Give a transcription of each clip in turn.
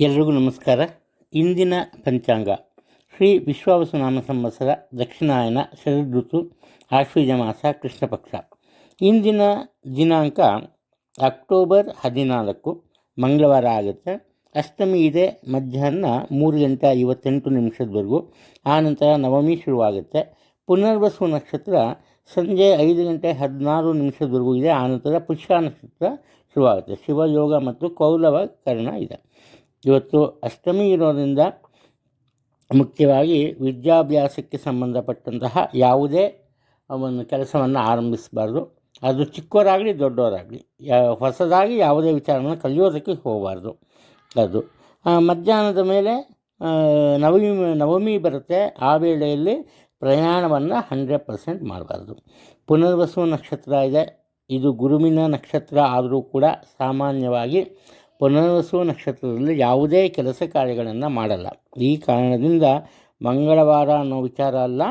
ಎಲ್ರಿಗೂ ನಮಸ್ಕಾರ. ಇಂದಿನ ಪಂಚಾಂಗ. ಶ್ರೀ ವಿಶ್ವಾವಸುನಾಮ ಸಂವತ್ಸರ ದಕ್ಷಿಣಾಯನ ಶರದೃತು ಆಶ್ವೀಜ ಮಾಸ ಕೃಷ್ಣ ಪಕ್ಷ ಇಂದಿನ ದಿನಾಂಕ ಅಕ್ಟೋಬರ್ ಹದಿನಾಲ್ಕು, ಮಂಗಳವಾರ ಆಗುತ್ತೆ. ಅಷ್ಟಮಿ ಇದೆ, ಮಧ್ಯಾಹ್ನ ಮೂರು ಗಂಟೆ ಐವತ್ತೆಂಟು ನಿಮಿಷದವರೆಗೂ. ಆನಂತರ ನವಮಿ ಶುರುವಾಗುತ್ತೆ. ಪುನರ್ವಸು ನಕ್ಷತ್ರ ಸಂಜೆ ಐದು ಗಂಟೆ ಹದಿನಾರು ನಿಮಿಷದವರೆಗೂ ಇದೆ. ಆನಂತರ ಪುಷ್ಯ ನಕ್ಷತ್ರ ಶುರುವಾಗುತ್ತೆ. ಶಿವಯೋಗ ಮತ್ತು ಕೌಲವ ಕರ್ಣ ಇದೆ. ಇವತ್ತು ಅಷ್ಟಮಿ ಇರೋದರಿಂದ ಮುಖ್ಯವಾಗಿ ವಿದ್ಯಾಭ್ಯಾಸಕ್ಕೆ ಸಂಬಂಧಪಟ್ಟಂತಹ ಯಾವುದೇ ಒಂದು ಕೆಲಸವನ್ನು ಆರಂಭಿಸಬಾರ್ದು. ಅದು ಚಿಕ್ಕವರಾಗಲಿ ದೊಡ್ಡವರಾಗಲಿ, ಯಾ ಹೊಸದಾಗಿ ಯಾವುದೇ ವಿಚಾರವನ್ನು ಕಲಿಯೋದಕ್ಕೆ ಹೋಗಬಾರ್ದು. ಅದು. ಮಧ್ಯಾಹ್ನದ ಮೇಲೆ ನವಮಿ ನವಮಿ ಬರುತ್ತೆ. ಆ ವೇಳೆಯಲ್ಲಿ ಪ್ರಯಾಣವನ್ನು ಹಂಡ್ರೆಡ್ ಪರ್ಸೆಂಟ್ ಮಾಡಬಾರ್ದು. ಪುನರ್ವಸು ನಕ್ಷತ್ರ ಇದೆ. ಇದು ಗುರುವಿನ ನಕ್ಷತ್ರ ಆದರೂ ಕೂಡ ಸಾಮಾನ್ಯವಾಗಿ ಪುನರ್ವಸು ನಕ್ಷತ್ರದಲ್ಲಿ ಯಾವುದೇ ಕೆಲಸ ಕಾರ್ಯಗಳನ್ನು ಮಾಡಲ್ಲ. ಈ ಕಾರಣದಿಂದ ಮಂಗಳವಾರ ಅನ್ನೋ ವಿಚಾರ ಅಲ್ಲ,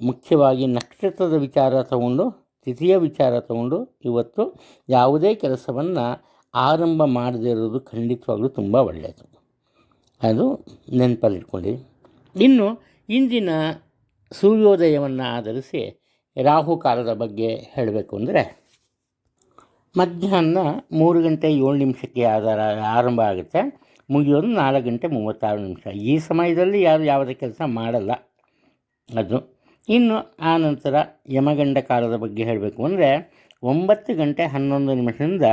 ಮುಖ್ಯವಾಗಿ ನಕ್ಷತ್ರದ ವಿಚಾರ ತಗೊಂಡು, ತಿಥಿಯ ವಿಚಾರ ತಗೊಂಡು ಇವತ್ತು ಯಾವುದೇ ಕೆಲಸವನ್ನು ಆರಂಭ ಮಾಡದೇ ಇರೋದು ಖಂಡಿತವಾಗ್ಲೂ ತುಂಬ ಒಳ್ಳೆಯದು ಅದು ನೆನಪಲ್ಲಿಟ್ಕೊಂಡಿದೆ ಇನ್ನು ಇಂದಿನ ಸೂರ್ಯೋದಯವನ್ನು ಆಧರಿಸಿ ರಾಹುಕಾಲದ ಬಗ್ಗೆ ಹೇಳಬೇಕು ಅಂದರೆ ಮಧ್ಯಾಹ್ನ ಮೂರು ಗಂಟೆ ಏಳು ನಿಮಿಷಕ್ಕೆ ಆಧಾರ ಆರಂಭ ಆಗುತ್ತೆ. ಮುಗಿಯೋದು ನಾಲ್ಕು ಗಂಟೆ ಮೂವತ್ತಾರು ನಿಮಿಷ. ಈ ಸಮಯದಲ್ಲಿ ಯಾರು ಯಾವುದೇ ಕೆಲಸ ಮಾಡಲ್ಲ ಅದು. ಇನ್ನು ಆ ನಂತರ ಯಮಗಂಡ ಕಾಲದ ಬಗ್ಗೆ ಹೇಳಬೇಕು ಅಂದರೆ ಒಂಬತ್ತು ಗಂಟೆ ಹನ್ನೊಂದು ನಿಮಿಷದಿಂದ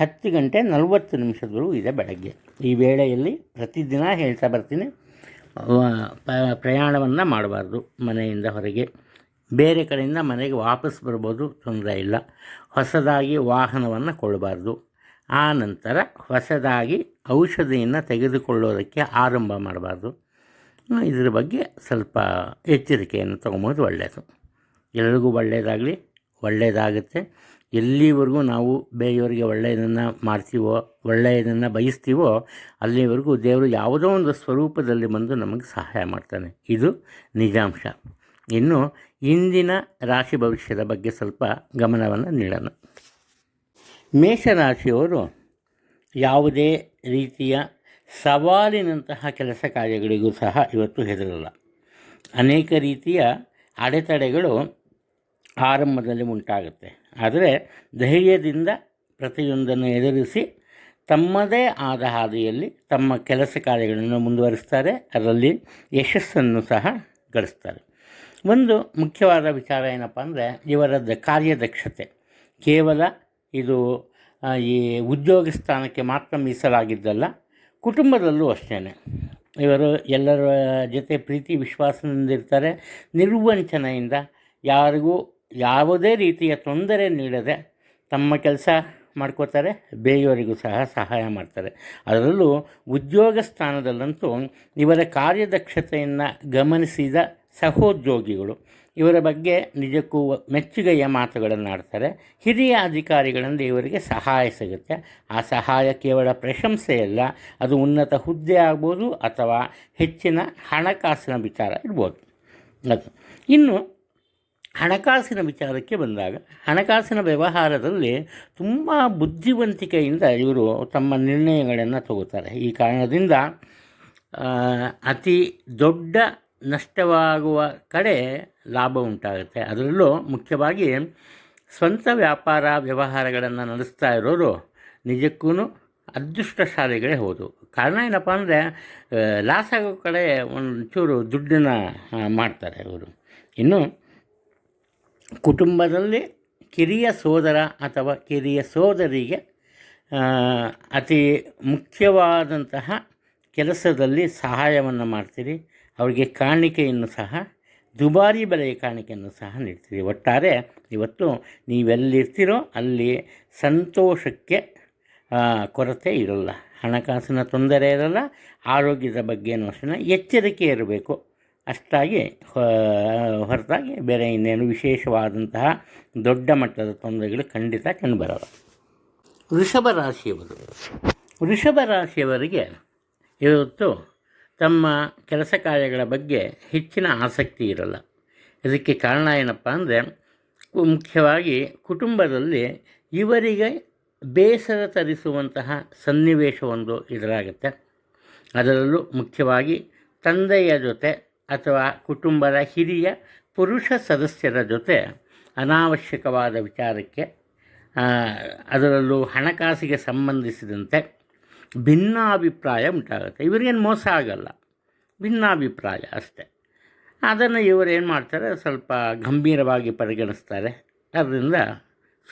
ಹತ್ತು ಗಂಟೆ ನಲವತ್ತು ನಿಮಿಷದವರೆಗೂ ಇದೆ ಬೆಳಗ್ಗೆ. ಈ ವೇಳೆಯಲ್ಲಿ ಪ್ರತಿದಿನ ಹೇಳ್ತಾ ಬರ್ತೀನಿ. ಪ್ರಯಾಣವನ್ನು ಮಾಡಬಾರ್ದು ಮನೆಯಿಂದ ಹೊರಗೆ. ಬೇರೆ ಕಡೆಯಿಂದ ಮನೆಗೆ ವಾಪಸ್ ಬರ್ಬೋದು ತೊಂದರೆ ಇಲ್ಲ. ಹೊಸದಾಗಿ ವಾಹನವನ್ನು ಕೊಡಬಾರ್ದು ಆ ನಂತರ ಹೊಸದಾಗಿ ಔಷಧಿಯನ್ನು ತೆಗೆದುಕೊಳ್ಳೋದಕ್ಕೆ ಆರಂಭ ಮಾಡಬಾರ್ದು. ಇದರ ಬಗ್ಗೆ ಸ್ವಲ್ಪ ಎಚ್ಚರಿಕೆಯನ್ನು ತೊಗೊಬೋದು ಒಳ್ಳೆಯದು ಎಲ್ಲರಿಗೂ ಒಳ್ಳೆಯದಾಗಲಿ ಒಳ್ಳೆಯದಾಗುತ್ತೆ ಎಲ್ಲಿವರೆಗೂ ನಾವು ಬೇರೆಯವರಿಗೆ ಒಳ್ಳೆಯದನ್ನು ಮಾಡ್ತೀವೋ, ಒಳ್ಳೆಯದನ್ನು ಬಯಸ್ತೀವೋ, ಅಲ್ಲಿವರೆಗೂ ದೇವರು ಯಾವುದೋ ಒಂದು ಸ್ವರೂಪದಲ್ಲಿ ಬಂದು ನಮಗೆ ಸಹಾಯ ಮಾಡ್ತಾನೆ. ಇದು ನಿಜಾಂಶ. ಇನ್ನು ಇಂದಿನ ರಾಶಿ ಭವಿಷ್ಯದ ಬಗ್ಗೆ ಸ್ವಲ್ಪ ಗಮನವನ್ನು ನೀಡೋಣ. ಮೇಷರಾಶಿಯವರು ಯಾವುದೇ ರೀತಿಯ ಸವಾಲಿನಂತಹ ಕೆಲಸ ಕಾರ್ಯಗಳಿಗೂ ಸಹ ಇವತ್ತು ಹೆದರಲ್ಲ. ಅನೇಕ ರೀತಿಯ ಅಡೆತಡೆಗಳು ಆರಂಭದಲ್ಲಿ ಉಂಟಾಗುತ್ತೆ. ಆದರೆ ಧೈರ್ಯದಿಂದ ಪ್ರತಿಯೊಂದನ್ನು ಎದುರಿಸಿ ತಮ್ಮದೇ ಆದ ಹಾದಿಯಲ್ಲಿ ತಮ್ಮ ಕೆಲಸ ಕಾರ್ಯಗಳನ್ನು ಮುಂದುವರಿಸ್ತಾರೆ. ಅದರಲ್ಲಿ ಯಶಸ್ಸನ್ನು ಸಹ ಗಳಿಸ್ತಾರೆ. ಒಂದು ಮುಖ್ಯವಾದ ವಿಚಾರ ಏನಪ್ಪ ಅಂದರೆ ಇವರ ದ ಕಾರ್ಯದಕ್ಷತೆ. ಕೇವಲ ಇದು ಈ ಉದ್ಯೋಗ ಸ್ಥಾನಕ್ಕೆ ಮಾತ್ರ ಮೀಸಲಾಗಿದ್ದಲ್ಲ, ಕುಟುಂಬದಲ್ಲೂ ಅಷ್ಟೇ ಇವರು ಎಲ್ಲರ ಜೊತೆ ಪ್ರೀತಿ ವಿಶ್ವಾಸದಿಂದ ಇರ್ತಾರೆ. ನಿರ್ವಂಚನೆಯಿಂದ ಯಾರಿಗೂ ಯಾವುದೇ ರೀತಿಯ ತೊಂದರೆ ನೀಡದೆ ತಮ್ಮ ಕೆಲಸ ಮಾಡ್ಕೋತಾರೆ, ಬೇರೆಯವರಿಗೂ ಸಹ ಸಹಾಯ ಮಾಡ್ತಾರೆ. ಅದರಲ್ಲೂ ಉದ್ಯೋಗ ಸ್ಥಾನದಲ್ಲಂತೂ ಇವರ ಕಾರ್ಯದಕ್ಷತೆಯನ್ನು ಗಮನಿಸಿದ ಸಹೋದ್ಯೋಗಿಗಳು. ಇವರ ಬಗ್ಗೆ ನಿಜಕ್ಕೂ ಮೆಚ್ಚುಗೆಯ ಮಾತುಗಳನ್ನು ಆಡ್ತಾರೆ ಹಿರಿಯ ಅಧಿಕಾರಿಗಳಿಂದ ಇವರಿಗೆ ಸಹಾಯ ಸಿಗುತ್ತೆ. ಆ ಸಹಾಯ ಕೇವಲ ಪ್ರಶಂಸೆಯಲ್ಲ ಅದು ಉನ್ನತ ಹುದ್ದೆ ಆಗ್ಬೋದು ಅಥವಾ ಹೆಚ್ಚಿನ ಹಣಕಾಸಿನ ವಿಚಾರ ಇರ್ಬೋದು. ಅದು. ಇನ್ನು ಹಣಕಾಸಿನ ವಿಚಾರಕ್ಕೆ ಬಂದಾಗ, ಹಣಕಾಸಿನ ವ್ಯವಹಾರದಲ್ಲಿ ತುಂಬ ಬುದ್ಧಿವಂತಿಕೆಯಿಂದ ಇವರು ತಮ್ಮ ನಿರ್ಣಯಗಳನ್ನು ತಗೋತಾರೆ. ಈ ಕಾರಣದಿಂದ ಅತಿ ದೊಡ್ಡ ನಷ್ಟವಾಗುವ ಕಡೆ ಲಾಭ ಉಂಟಾಗುತ್ತೆ. ಅದರಲ್ಲೂ ಮುಖ್ಯವಾಗಿ ಸ್ವಂತ ವ್ಯಾಪಾರ ವ್ಯವಹಾರಗಳನ್ನು ನಡೆಸ್ತಾ ಇರೋರು ನಿಜಕ್ಕೂ ಅದೃಷ್ಟಶಾಲಿಗಳೇ ಹೌದು. ಕಾರಣ ಏನಪ್ಪ ಅಂದರೆ ಲಾಸ್ ಆಗೋ ಕಡೆ ಒಂಚೂರು ದುಡ್ಡನ್ನು ಮಾಡ್ತಾರೆ ಅವರು. ಇನ್ನು ಕುಟುಂಬದಲ್ಲಿ ಕಿರಿಯ ಸೋದರ ಅಥವಾ ಕಿರಿಯ ಸೋದರಿಗೆ ಅತಿ ಮುಖ್ಯವಾದಂತಹ ಕೆಲಸದಲ್ಲಿ ಸಹಾಯವನ್ನು ಮಾಡ್ತೀರಿ. ಅವರಿಗೆ ಕಾಣಿಕೆಯನ್ನು ಸಹ, ದುಬಾರಿ ಬೆಲೆಯ ಕಾಣಿಕೆಯನ್ನು ಸಹ ನೀಡ್ತೀವಿ ಒಟ್ಟಾರೆ ಇವತ್ತು ನೀವೆಲ್ಲಿರ್ತೀರೋ ಅಲ್ಲಿ ಸಂತೋಷಕ್ಕೆ ಕೊರತೆ ಇರಲ್ಲ. ಹಣಕಾಸಿನ ತೊಂದರೆ ಇರಲ್ಲ, ಆರೋಗ್ಯದ ಬಗ್ಗೆನೂ ಅಷ್ಟೇ ಎಚ್ಚರಿಕೆ ಇರಬೇಕು. ಅಷ್ಟಾಗಿ ಹೊರತಾಗಿ ಬೇರೆ ಇನ್ನೇನು ವಿಶೇಷವಾದಂತಹ ದೊಡ್ಡ ಮಟ್ಟದ ತೊಂದರೆಗಳು ಖಂಡಿತ ಕಂಡುಬರಲ್ಲ. ವೃಷಭ ರಾಶಿಯವರು. ವೃಷಭ ರಾಶಿಯವರಿಗೆ ಇವತ್ತು ತಮ್ಮ ಕೆಲಸ ಕಾರ್ಯಗಳ ಬಗ್ಗೆ ಹೆಚ್ಚಿನ ಆಸಕ್ತಿ ಇರಲ್ಲ. ಇದಕ್ಕೆ ಕಾರಣ ಏನಪ್ಪ ಅಂದರೆ, ಮುಖ್ಯವಾಗಿ ಕುಟುಂಬದಲ್ಲಿ ಇವರಿಗೆ ಬೇಸರ ತರಿಸುವಂತಹ ಸನ್ನಿವೇಶವೊಂದು ಇದರಾಗುತ್ತೆ. ಅದರಲ್ಲೂ ಮುಖ್ಯವಾಗಿ ತಂದೆಯ ಜೊತೆ ಅಥವಾ ಕುಟುಂಬದ ಹಿರಿಯ ಪುರುಷ ಸದಸ್ಯರ ಜೊತೆ ಅನಾವಶ್ಯಕವಾದ ವಿಚಾರಕ್ಕೆ ಅದರಲ್ಲೂ ಹಣಕಾಸಿಗೆ ಸಂಬಂಧಿಸಿದಂತೆ ಭಿನ್ನಾಭಿಪ್ರಾಯ ಉಂಟಾಗುತ್ತೆ. ಇವರಿಗೇನು ಮೋಸ ಆಗಲ್ಲ. ಭಿನ್ನಾಭಿಪ್ರಾಯ ಅಷ್ಟೆ. ಅದನ್ನು ಇವರು ಏನು ಮಾಡ್ತಾರೆ? ಸ್ವಲ್ಪ ಗಂಭೀರವಾಗಿ ಪರಿಗಣಿಸ್ತಾರೆ. ಅದರಿಂದ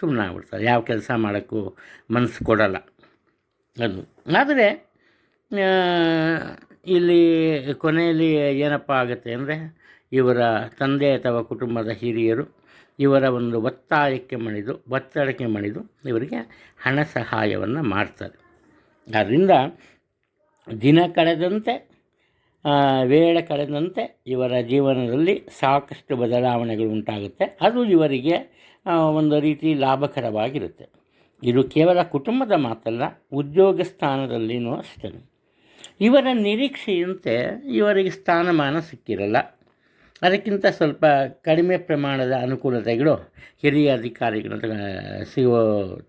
ಸುಮ್ಮನಾಗ್ಬಿಡ್ತಾರೆ ಯಾವ ಕೆಲಸ ಮಾಡೋಕ್ಕೂ ಮನಸ್ಸು ಕೊಡಲ್ಲ. ಅದು. ಆದರೆ ಇಲ್ಲಿ ಕೊನೆಯಲ್ಲಿ ಏನಪ್ಪ ಆಗುತ್ತೆ ಅಂದರೆ, ಇವರ ತಂದೆ ಅಥವಾ ಕುಟುಂಬದ ಹಿರಿಯರು ಇವರ ಒಂದು ಒತ್ತಾಯಕ್ಕೆ ಮಣಿದು, ಒತ್ತಡಕ್ಕೆ ಮಣಿದು, ಇವರಿಗೆ ಹಣ ಸಹಾಯವನ್ನು ಮಾಡ್ತಾರೆ. ಆದ್ದರಿಂದ ದಿನ ಕಳೆದಂತೆ ವೇಳೆ ಕಳೆದಂತೆ ಇವರ ಜೀವನದಲ್ಲಿ ಸಾಕಷ್ಟು ಬದಲಾವಣೆಗಳು ಉಂಟಾಗುತ್ತೆ. ಅದು ಇವರಿಗೆ ಒಂದು ರೀತಿ ಲಾಭಕರವಾಗಿರುತ್ತೆ. ಇದು ಕೇವಲ ಕುಟುಂಬದ ಮಾತಲ್ಲ, ಉದ್ಯೋಗ ಸ್ಥಾನದಲ್ಲಿನೂ ಅಷ್ಟೇ. ಇವರ ನಿರೀಕ್ಷೆಯಂತೆ ಇವರಿಗೆ ಸ್ಥಾನಮಾನ ಸಿಕ್ಕಿರಲ್ಲ. ಅದಕ್ಕಿಂತ ಸ್ವಲ್ಪ ಕಡಿಮೆ ಪ್ರಮಾಣದ ಅನುಕೂಲತೆಗಳು ಹಿರಿಯ ಅಧಿಕಾರಿಗಳ ಸಿಗೋ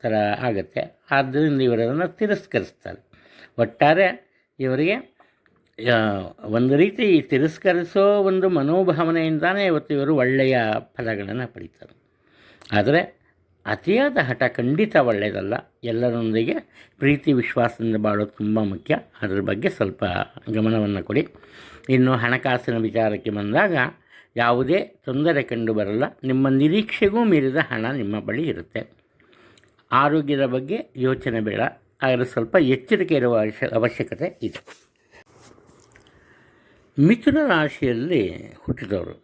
ಥರ ಆಗುತ್ತೆ. ಆದ್ದರಿಂದ ಇವರನ್ನು ತಿರಸ್ಕರಿಸ್ತಾರೆ. ಒಟ್ಟಾರೆ ಇವರಿಗೆ ಒಂದು ರೀತಿ ತಿರಸ್ಕರಿಸೋ ಒಂದು ಮನೋಭಾವನೆಯಿಂದಾನೇ ಇವತ್ತು ಇವರು ಒಳ್ಳೆಯ ಫಲಗಳನ್ನು ಪಡೀತಾರೆ. ಆದರೆ ಅತಿಯಾದ ಹಠ ಖಂಡಿತ ಒಳ್ಳೆಯದಲ್ಲ. ಎಲ್ಲರೊಂದಿಗೆ ಪ್ರೀತಿ ವಿಶ್ವಾಸದಿಂದ ಬಾಳೋದು ತುಂಬ ಮುಖ್ಯ. ಅದರ ಬಗ್ಗೆ ಸ್ವಲ್ಪ ಗಮನವನ್ನು ಕೊಡಿ. ಇನ್ನು ಹಣಕಾಸಿನ ವಿಚಾರಕ್ಕೆ ಬಂದಾಗ ಯಾವುದೇ ತೊಂದರೆ ಕಂಡು ಬರಲ್ಲ. ನಿಮ್ಮ ನಿರೀಕ್ಷೆಗೂ ಮೀರಿದ ಹಣ ನಿಮ್ಮ ಬಳಿ ಇರುತ್ತೆ. ಆರೋಗ್ಯದ ಬಗ್ಗೆ ಯೋಚನೆ ಬೇಡ. ಆದರೆ ಸ್ವಲ್ಪ ಎಚ್ಚರಿಕೆ ಇರುವ ಅವಶ್ಯ, ಅವಶ್ಯಕತೆ ಇದೆ. ಮಿಥುನ ರಾಶಿಯಲ್ಲಿ ಹುಟ್ಟಿದವರು.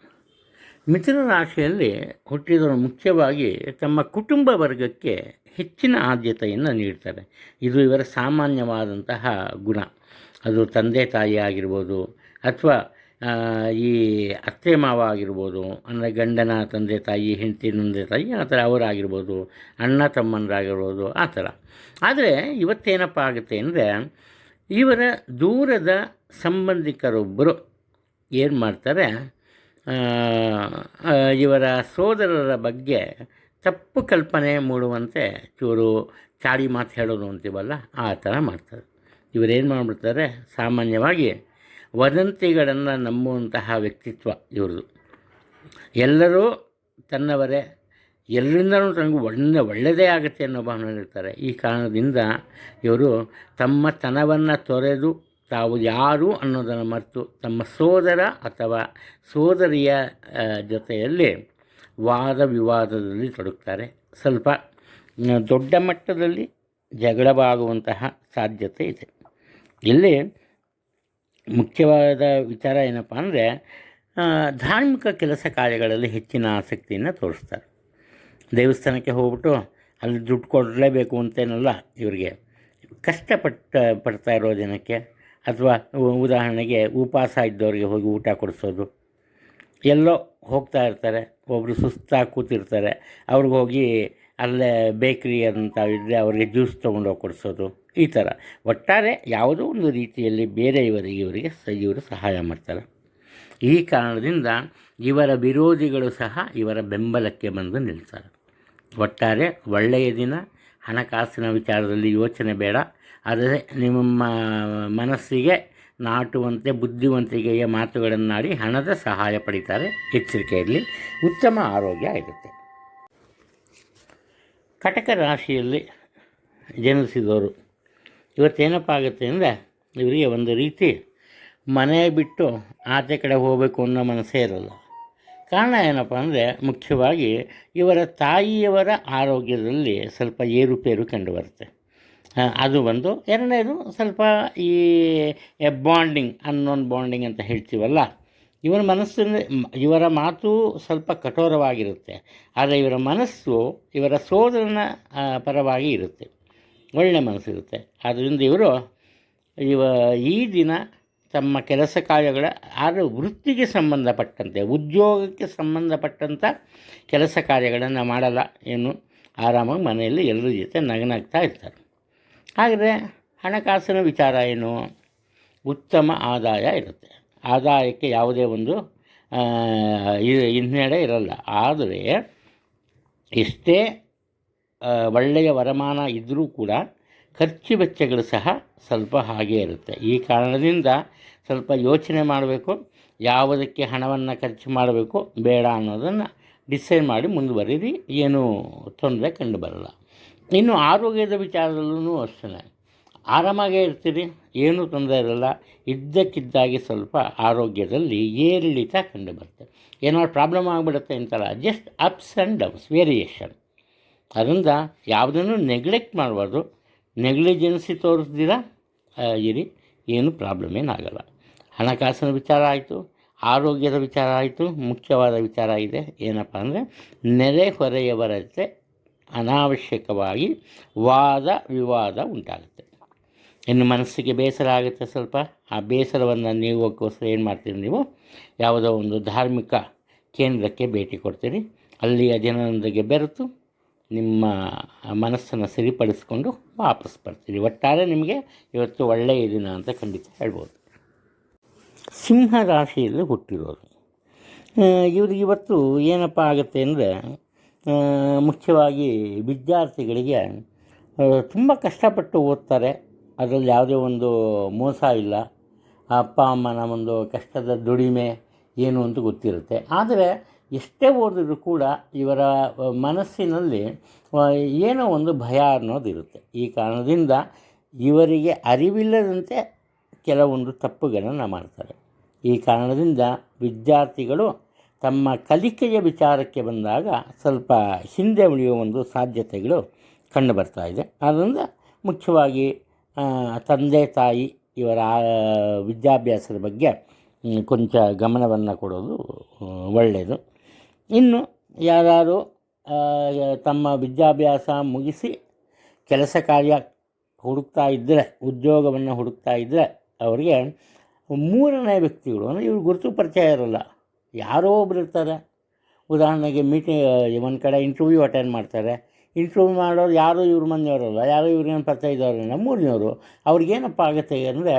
ಮಿಥುನ ರಾಶಿಯಲ್ಲಿ ಹುಟ್ಟಿದವರು ಮುಖ್ಯವಾಗಿ ತಮ್ಮ ಕುಟುಂಬ ವರ್ಗಕ್ಕೆ ಹೆಚ್ಚಿನ ಆದ್ಯತೆಯನ್ನು ನೀಡ್ತಾರೆ. ಇದು ಇವರ ಸಾಮಾನ್ಯವಾದಂತಹ ಗುಣ. ಅದು ತಂದೆ ತಾಯಿ ಆಗಿರ್ಬೋದು ಅಥವಾ ಈ ಅತ್ತೆ ಮಾವ ಆಗಿರ್ಬೋದು, ಅಂದರೆ ಗಂಡನ ತಂದೆ ತಾಯಿ, ಹೆಂಡತಿ ತಂದೆ ತಾಯಿ, ಆ ಥರ ಅವರಾಗಿರ್ಬೋದು, ಅಣ್ಣ ತಮ್ಮಂದರಾಗಿರ್ಬೋದು, ಆ ಥರ. ಆದರೆ ಇವತ್ತೇನಪ್ಪ ಆಗುತ್ತೆ ಅಂದರೆ, ಇವರ ದೂರದ ಸಂಬಂಧಿಕರೊಬ್ಬರು ಏನು ಮಾಡ್ತಾರೆ ಇವರ ಸೋದರರ ಬಗ್ಗೆ ತಪ್ಪು ಕಲ್ಪನೆ ಮೂಡುವಂತೆ ಚೂರು ಚಾಡಿ ಮಾತು ಹೇಳೋದು ಅಂತೀವಲ್ಲ, ಆ ಥರ ಮಾಡ್ತಾರೆ. ಇವರೇನು ಮಾಡಿಬಿಡ್ತಾರೆ, ಸಾಮಾನ್ಯವಾಗಿ ವದಂತಿಗಳನ್ನು ನಂಬುವಂತಹ ವ್ಯಕ್ತಿತ್ವ ಇವ್ರದ್ದು ಎಲ್ಲರೂ ತನ್ನವರೇ. ಎಲ್ಲರಿಂದಲೂ ತನಗೂ ಒಳ್ಳೆ ಒಳ್ಳೆಯದೇ ಆಗುತ್ತೆ ಅನ್ನೋ ಭಾವನೆ ಇರ್ತಾರೆ. ಈ ಕಾರಣದಿಂದ ಇವರು ತಮ್ಮ ತನವನ್ನು ತೊರೆದು ತಾವು ಯಾರು ಅನ್ನೋದನ್ನು ಮರೆತು ತಮ್ಮ ಸೋದರ ಅಥವಾ ಸೋದರಿಯ ಜೊತೆಯಲ್ಲಿ ವಾದ ವಿವಾದದಲ್ಲಿ ತೊಡಗ್ತಾರೆ. ಸ್ವಲ್ಪ ದೊಡ್ಡ ಮಟ್ಟದಲ್ಲಿ ಜಗಳವಾಗುವಂತಹ ಸಾಧ್ಯತೆ ಇದೆ. ಇಲ್ಲಿ ಮುಖ್ಯವಾದ ವಿಚಾರ ಏನಪ್ಪ ಅಂದರೆ ಧಾರ್ಮಿಕ ಕೆಲಸ ಕಾರ್ಯಗಳಲ್ಲಿ ಹೆಚ್ಚಿನ ಆಸಕ್ತಿಯನ್ನು ತೋರಿಸ್ತಾರೆ. ದೇವಸ್ಥಾನಕ್ಕೆ ಹೋಗ್ಬಿಟ್ಟು ಅಲ್ಲಿ ದುಡ್ಡು ಕೊಡಲೇಬೇಕು ಅಂತೇನಲ್ಲ ಇವರಿಗೆ. ಕಷ್ಟಪಟ್ಟ, ಪಡ್ತಾ ಇರೋ ಜನಕ್ಕೆ, ಅಥವಾ ಉದಾಹರಣೆಗೆ ಉಪವಾಸ ಇದ್ದವರಿಗೆ ಹೋಗಿ ಊಟ ಕೊಡಿಸೋದು. ಎಲ್ಲೋ ಹೋಗ್ತಾ ಇರ್ತಾರೆ ಒಬ್ಬರು ಸುಸ್ತಾಗಿ ಕೂತಿರ್ತಾರೆ, ಅವ್ರಿಗೆ ಹೋಗಿ ಅಲ್ಲೇ ಬೇಕ್ರಿ ಅಂತ ಇದ್ದರೆ ಅವರಿಗೆ ಜ್ಯೂಸ್ ತೊಗೊಂಡೋಗಿ ಕೊಡಿಸೋದು. ಈ ಥರ ಒಟ್ಟಾರೆ ಯಾವುದೋ ಒಂದು ರೀತಿಯಲ್ಲಿ ಬೇರೆ ಇವರಿಗೆ ಸ, ಇವರು ಸಹಾಯ ಮಾಡ್ತಾರೆ. ಈ ಕಾರಣದಿಂದ ಇವರ ವಿರೋಧಿಗಳು ಸಹ ಇವರ ಬೆಂಬಲಕ್ಕೆ ಬಂದು ನಿಲ್ತಾರೆ. ಒಟ್ಟಾರೆ ಒಳ್ಳೆಯ ದಿನ, ಹಣಕಾಸಿನ ವಿಚಾರದಲ್ಲಿ ಯೋಚನೆ ಬೇಡ. ಆದರೆ ನಿಮ್ಮ ಮನಸ್ಸಿಗೆ ನಾಟುವಂತೆ, ಬುದ್ಧಿವಂತಿಕೆಯ ಮಾತುಗಳನ್ನಾಡಿ ಹಣದ ಸಹಾಯ ಪಡಿತಾರೆ. ಎಚ್ಚರಿಕೆಯಲ್ಲಿ ಉತ್ತಮ ಆರೋಗ್ಯ ಇರುತ್ತೆ. ಕಟಕ ರಾಶಿಯಲ್ಲಿ ಜನಿಸಿದವರು. ಇವತ್ತೇನಪ್ಪ ಆಗುತ್ತೆ ಅಂದರೆ ಇವರಿಗೆ ಒಂದು ರೀತಿ ಮನೆ ಬಿಟ್ಟು ಆಚೆ ಕಡೆ ಹೋಗಬೇಕು ಅನ್ನೋ ಮನಸ್ಸೇ ಇರಲ್ಲ. ಕಾರಣ ಏನಪ್ಪ ಅಂದರೆ ಮುಖ್ಯವಾಗಿ ಇವರ ತಾಯಿಯವರ ಆರೋಗ್ಯದಲ್ಲಿ ಸ್ವಲ್ಪ ಏರುಪೇರು ಕಂಡುಬರುತ್ತೆ. ಅದು ಒಂದು. ಎರಡನೇದು ಸ್ವಲ್ಪ ಈ ಬಾಂಡಿಂಗ್ ಅನ್ನೋನ್ ಬಾಂಡಿಂಗ್ ಅಂತ ಹೇಳ್ತೀವಲ್ಲ. ಇವರ ಮನಸ್ಸಿನ ಇವರ ಮಾತು ಸ್ವಲ್ಪ ಕಠೋರವಾಗಿರುತ್ತೆ. ಆದರೆ ಇವರ ಮನಸ್ಸು ಇವರ ಸೋದರನ ಪರವಾಗಿ ಇರುತ್ತೆ. ಒಳ್ಳೆಯ ಮನಸ್ಸಿರುತ್ತೆ. ಆದ್ದರಿಂದ ಇವರು ಇವ, ಈ ದಿನ ತಮ್ಮ ಕೆಲಸ ಕಾರ್ಯಗಳ ಆದರೆ ವೃತ್ತಿಗೆ ಸಂಬಂಧಪಟ್ಟಂತೆ, ಉದ್ಯೋಗಕ್ಕೆ ಸಂಬಂಧಪಟ್ಟಂಥ ಕೆಲಸ ಕಾರ್ಯಗಳನ್ನು ಮಾಡಲ್ಲ ಏನು ಆರಾಮಾಗಿ ಮನೆಯಲ್ಲಿ ಎಲ್ಲರ ಜೊತೆ ನಗನಾಗ್ತಾ ಇರ್ತಾರೆ. ಆದರೆ ಹಣಕಾಸಿನ ವಿಚಾರ ಏನು? ಉತ್ತಮ ಆದಾಯ ಇರುತ್ತೆ. ಆದಾಯಕ್ಕೆ ಯಾವುದೇ ಒಂದು ಹಿನ್ನಡೆ ಇರಲ್ಲ. ಆದರೆ ಎಷ್ಟೇ ಒಳ್ಳೆಯ ವರಮಾನ ಇದ್ದರೂ ಕೂಡ ಖರ್ಚು ವೆಚ್ಚಗಳು ಸಹ ಸ್ವಲ್ಪ ಹಾಗೇ ಇರುತ್ತೆ. ಈ ಕಾರಣದಿಂದ ಸ್ವಲ್ಪ ಯೋಚನೆ ಮಾಡಬೇಕು, ಯಾವುದಕ್ಕೆ ಹಣವನ್ನು ಖರ್ಚು ಮಾಡಬೇಕು, ಬೇಡ ಅನ್ನೋದನ್ನು ಡಿಸೈಡ್ ಮಾಡಿ ಮುಂದುವರಿರಿ ಏನೂ ತೊಂದರೆ ಕಂಡು ಬರಲ್ಲ. ಇನ್ನು ಆರೋಗ್ಯದ ವಿಚಾರದಲ್ಲೂ ಅಷ್ಟೇ. ಆರಾಮಾಗೇ ಇರ್ತೀರಿ, ಏನೂ ತೊಂದರೆ ಇರಲ್ಲ. ಇದ್ದಕ್ಕಿದ್ದಾಗಿ ಸ್ವಲ್ಪ ಆರೋಗ್ಯದಲ್ಲಿ ಏರಿಳಿತ ಕಂಡು ಬರುತ್ತೆ ಏನಾದ್ರು ಪ್ರಾಬ್ಲಮ್ ಆಗಿಬಿಡುತ್ತೆ ಅಂತಲ್ಲ just ups and downs variation ಅದರಿಂದ ಯಾವುದನ್ನು ನೆಗ್ಲೆಕ್ಟ್ ಮಾಡಬಾರ್ದು. ನೆಗ್ಲಿಜೆನ್ಸಿ ತೋರಿಸ್ದಿರ ಇರಿ, ಏನು ಪ್ರಾಬ್ಲಮ್ ಏನಾಗಲ್ಲ. ಹಣಕಾಸಿನ ವಿಚಾರ ಆಯಿತು, ಆರೋಗ್ಯದ ವಿಚಾರ ಆಯಿತು, ಮುಖ್ಯವಾದ ವಿಚಾರ ಇದೆ. ಏನಪ್ಪ ಅಂದರೆ, ನೆರೆ ಹೊರೆಯವರ ಜೊತೆ ಅನಾವಶ್ಯಕವಾಗಿ ವಾದ ವಿವಾದ ಉಂಟಾಗುತ್ತೆ. ಇನ್ನು ಮನಸ್ಸಿಗೆ ಬೇಸರ ಆಗುತ್ತೆ ಸ್ವಲ್ಪ. ಆ ಬೇಸರವನ್ನು ನೀಗೋಕ್ಕೋಸ್ಕರ ಏನು ಮಾಡ್ತೀರಿ ನೀವು? ಯಾವುದೋ ಒಂದು ಧಾರ್ಮಿಕ ಕೇಂದ್ರಕ್ಕೆ ಭೇಟಿ ಕೊಡ್ತೀರಿ. ಅಲ್ಲಿಯ ಜನರೊಂದಿಗೆ ಬೆರೆತು ನಿಮ್ಮ ಮನಸ್ಸನ್ನು ಸರಿಪಡಿಸಿಕೊಂಡು ವಾಪಸ್ ಬರ್ತೀರಿ. ಒಟ್ಟಾರೆ ನಿಮಗೆ ಇವತ್ತು ಒಳ್ಳೆಯ ದಿನ ಅಂತ ಖಂಡಿತ ಹೇಳ್ಬೋದು. ಸಿಂಹ ರಾಶಿಯಲ್ಲಿ ಹುಟ್ಟಿರೋರು. ಇವರಿಗೆ ಇವತ್ತು ಏನಪ್ಪ ಆಗುತ್ತೆ ಅಂದರೆ ಮುಖ್ಯವಾಗಿ ವಿದ್ಯಾರ್ಥಿಗಳಿಗೆ ತುಂಬ ಕಷ್ಟಪಟ್ಟು ಓದ್ತಾರೆ. ಅದರಲ್ಲಿ ಯಾವುದೇ ಒಂದು ಮೋಸ ಇಲ್ಲ. ಅಪ್ಪ ಅಮ್ಮನ ಒಂದು ಕಷ್ಟದ ದುಡಿಮೆ ಏನು ಅಂತ ಗೊತ್ತಿರುತ್ತೆ. ಆದರೆ ಎಷ್ಟೇ ಓದಿದ್ರು ಕೂಡ ಇವರ ಮನಸ್ಸಿನಲ್ಲಿ ಏನೋ ಒಂದು ಭಯ ಅನ್ನೋದಿರುತ್ತೆ. ಈ ಕಾರಣದಿಂದ ಇವರಿಗೆ ಅರಿವಿಲ್ಲದಂತೆ ಕೆಲವೊಂದು ತಪ್ಪುಗಳನ್ನು ಮಾಡ್ತಾರೆ. ಈ ಕಾರಣದಿಂದ ವಿದ್ಯಾರ್ಥಿಗಳು ತಮ್ಮ ಕಲಿಕೆಯ ವಿಚಾರಕ್ಕೆ ಬಂದಾಗ ಸ್ವಲ್ಪ ಹಿಂದೆ ಉಳಿಯುವ ಒಂದು ಸಾಧ್ಯತೆಗಳು ಕಂಡುಬರ್ತಾ ಇದೆ. ಆದ್ದರಿಂದ ಮುಖ್ಯವಾಗಿ ತಂದೆ ತಾಯಿ ಇವರ ವಿದ್ಯಾಭ್ಯಾಸದ ಬಗ್ಗೆ ಕೊಂಚ ಗಮನವನ್ನು ಕೊಡೋದು ಒಳ್ಳೆಯದು ಇನ್ನು ಯಾರು ತಮ್ಮ ವಿದ್ಯಾಭ್ಯಾಸ ಮುಗಿಸಿ ಕೆಲಸ ಕಾರ್ಯ ಹುಡುಕ್ತಾ ಇದ್ದರೆ ಉದ್ಯೋಗವನ್ನು ಹುಡುಕ್ತಾ ಇದ್ದರೆ ಅವರಿಗೆ ಮೂರನೇ ವ್ಯಕ್ತಿಗಳು, ಅಂದರೆ ಇವ್ರು ಗುರುತು ಪರಿಚಯ ಇರೋಲ್ಲ ಯಾರೋ ಒಬ್ರು ಇರ್ತಾರೆ. ಉದಾಹರಣೆಗೆ ಮೀಟಿಂಗ್, ಒಂದು ಕಡೆ ಇಂಟರ್ವ್ಯೂ ಅಟೆಂಡ್ ಮಾಡ್ತಾರೆ. ಇಂಟರ್ವ್ಯೂ ಮಾಡೋರು ಯಾರು ಇವ್ರ ಮನೆಯವರಲ್ಲ, ಯಾರೋ ಇವ್ರಿಗೇನು ಪರಿಚಯ ಇದ್ದವ್ರು ನಮ್ಮೂರಿನವರು ಅವ್ರಿಗೇನಪ್ಪ ಆಗುತ್ತೆ ಅಂದರೆ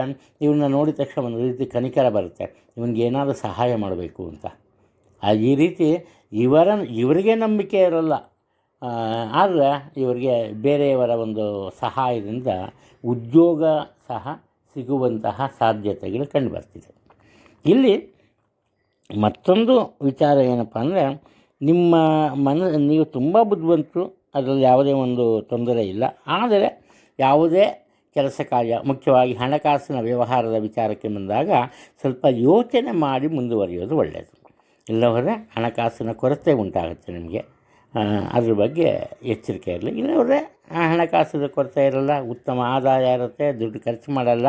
ಇವನ್ನ ನೋಡಿದ ತಕ್ಷಣ ಒಂದು ರೀತಿ ಕನಿಕರ ಬರುತ್ತೆ. ಇವನಿಗೆ ಏನಾದರೂ ಸಹಾಯ ಮಾಡಬೇಕು ಅಂತ. ಈ ರೀತಿ ಇವರ, ಇವರಿಗೆ ನಂಬಿಕೆ ಇರೋಲ್ಲ. ಆದರೆ ಇವರಿಗೆ ಬೇರೆಯವರ ಒಂದು ಸಹಾಯದಿಂದ ಉದ್ಯೋಗ ಸಹ ಸಿಗುವಂತಹ ಸಾಧ್ಯತೆಗಳು ಕಂಡುಬರ್ತಿದೆ. ಇಲ್ಲಿ ಮತ್ತೊಂದು ವಿಚಾರ ಏನಪ್ಪ ಅಂದರೆ ನಿಮ್ಮ ಮನ, ನೀವು ತುಂಬ ಬುದ್ಧಿವಂತರು ಅದರಲ್ಲಿ ಯಾವುದೇ ಒಂದು ತೊಂದರೆ ಇಲ್ಲ. ಆದರೆ ಯಾವುದೇ ಕೆಲಸ ಕಾರ್ಯ, ಮುಖ್ಯವಾಗಿ ಹಣಕಾಸಿನ ವ್ಯವಹಾರದ ವಿಚಾರಕ್ಕೆ ಬಂದಾಗ ಸ್ವಲ್ಪ ಯೋಚನೆ ಮಾಡಿ ಮುಂದುವರಿಯೋದು ಒಳ್ಳೆಯದು. ಇಲ್ಲ ಹೋದರೆ ಹಣಕಾಸಿನ ಕೊರತೆ ಉಂಟಾಗುತ್ತೆ ನಿಮಗೆ. ಅದ್ರ ಬಗ್ಗೆ ಎಚ್ಚರಿಕೆ ಇರಲಿ. ಇಲ್ಲವರೆ ಹಣಕಾಸಿನ ಕೊರತೆ ಇರಲ್ಲ, ಉತ್ತಮ ಆದಾಯ ಇರುತ್ತೆ, ದುಡ್ಡು ಖರ್ಚು ಮಾಡಲ್ಲ,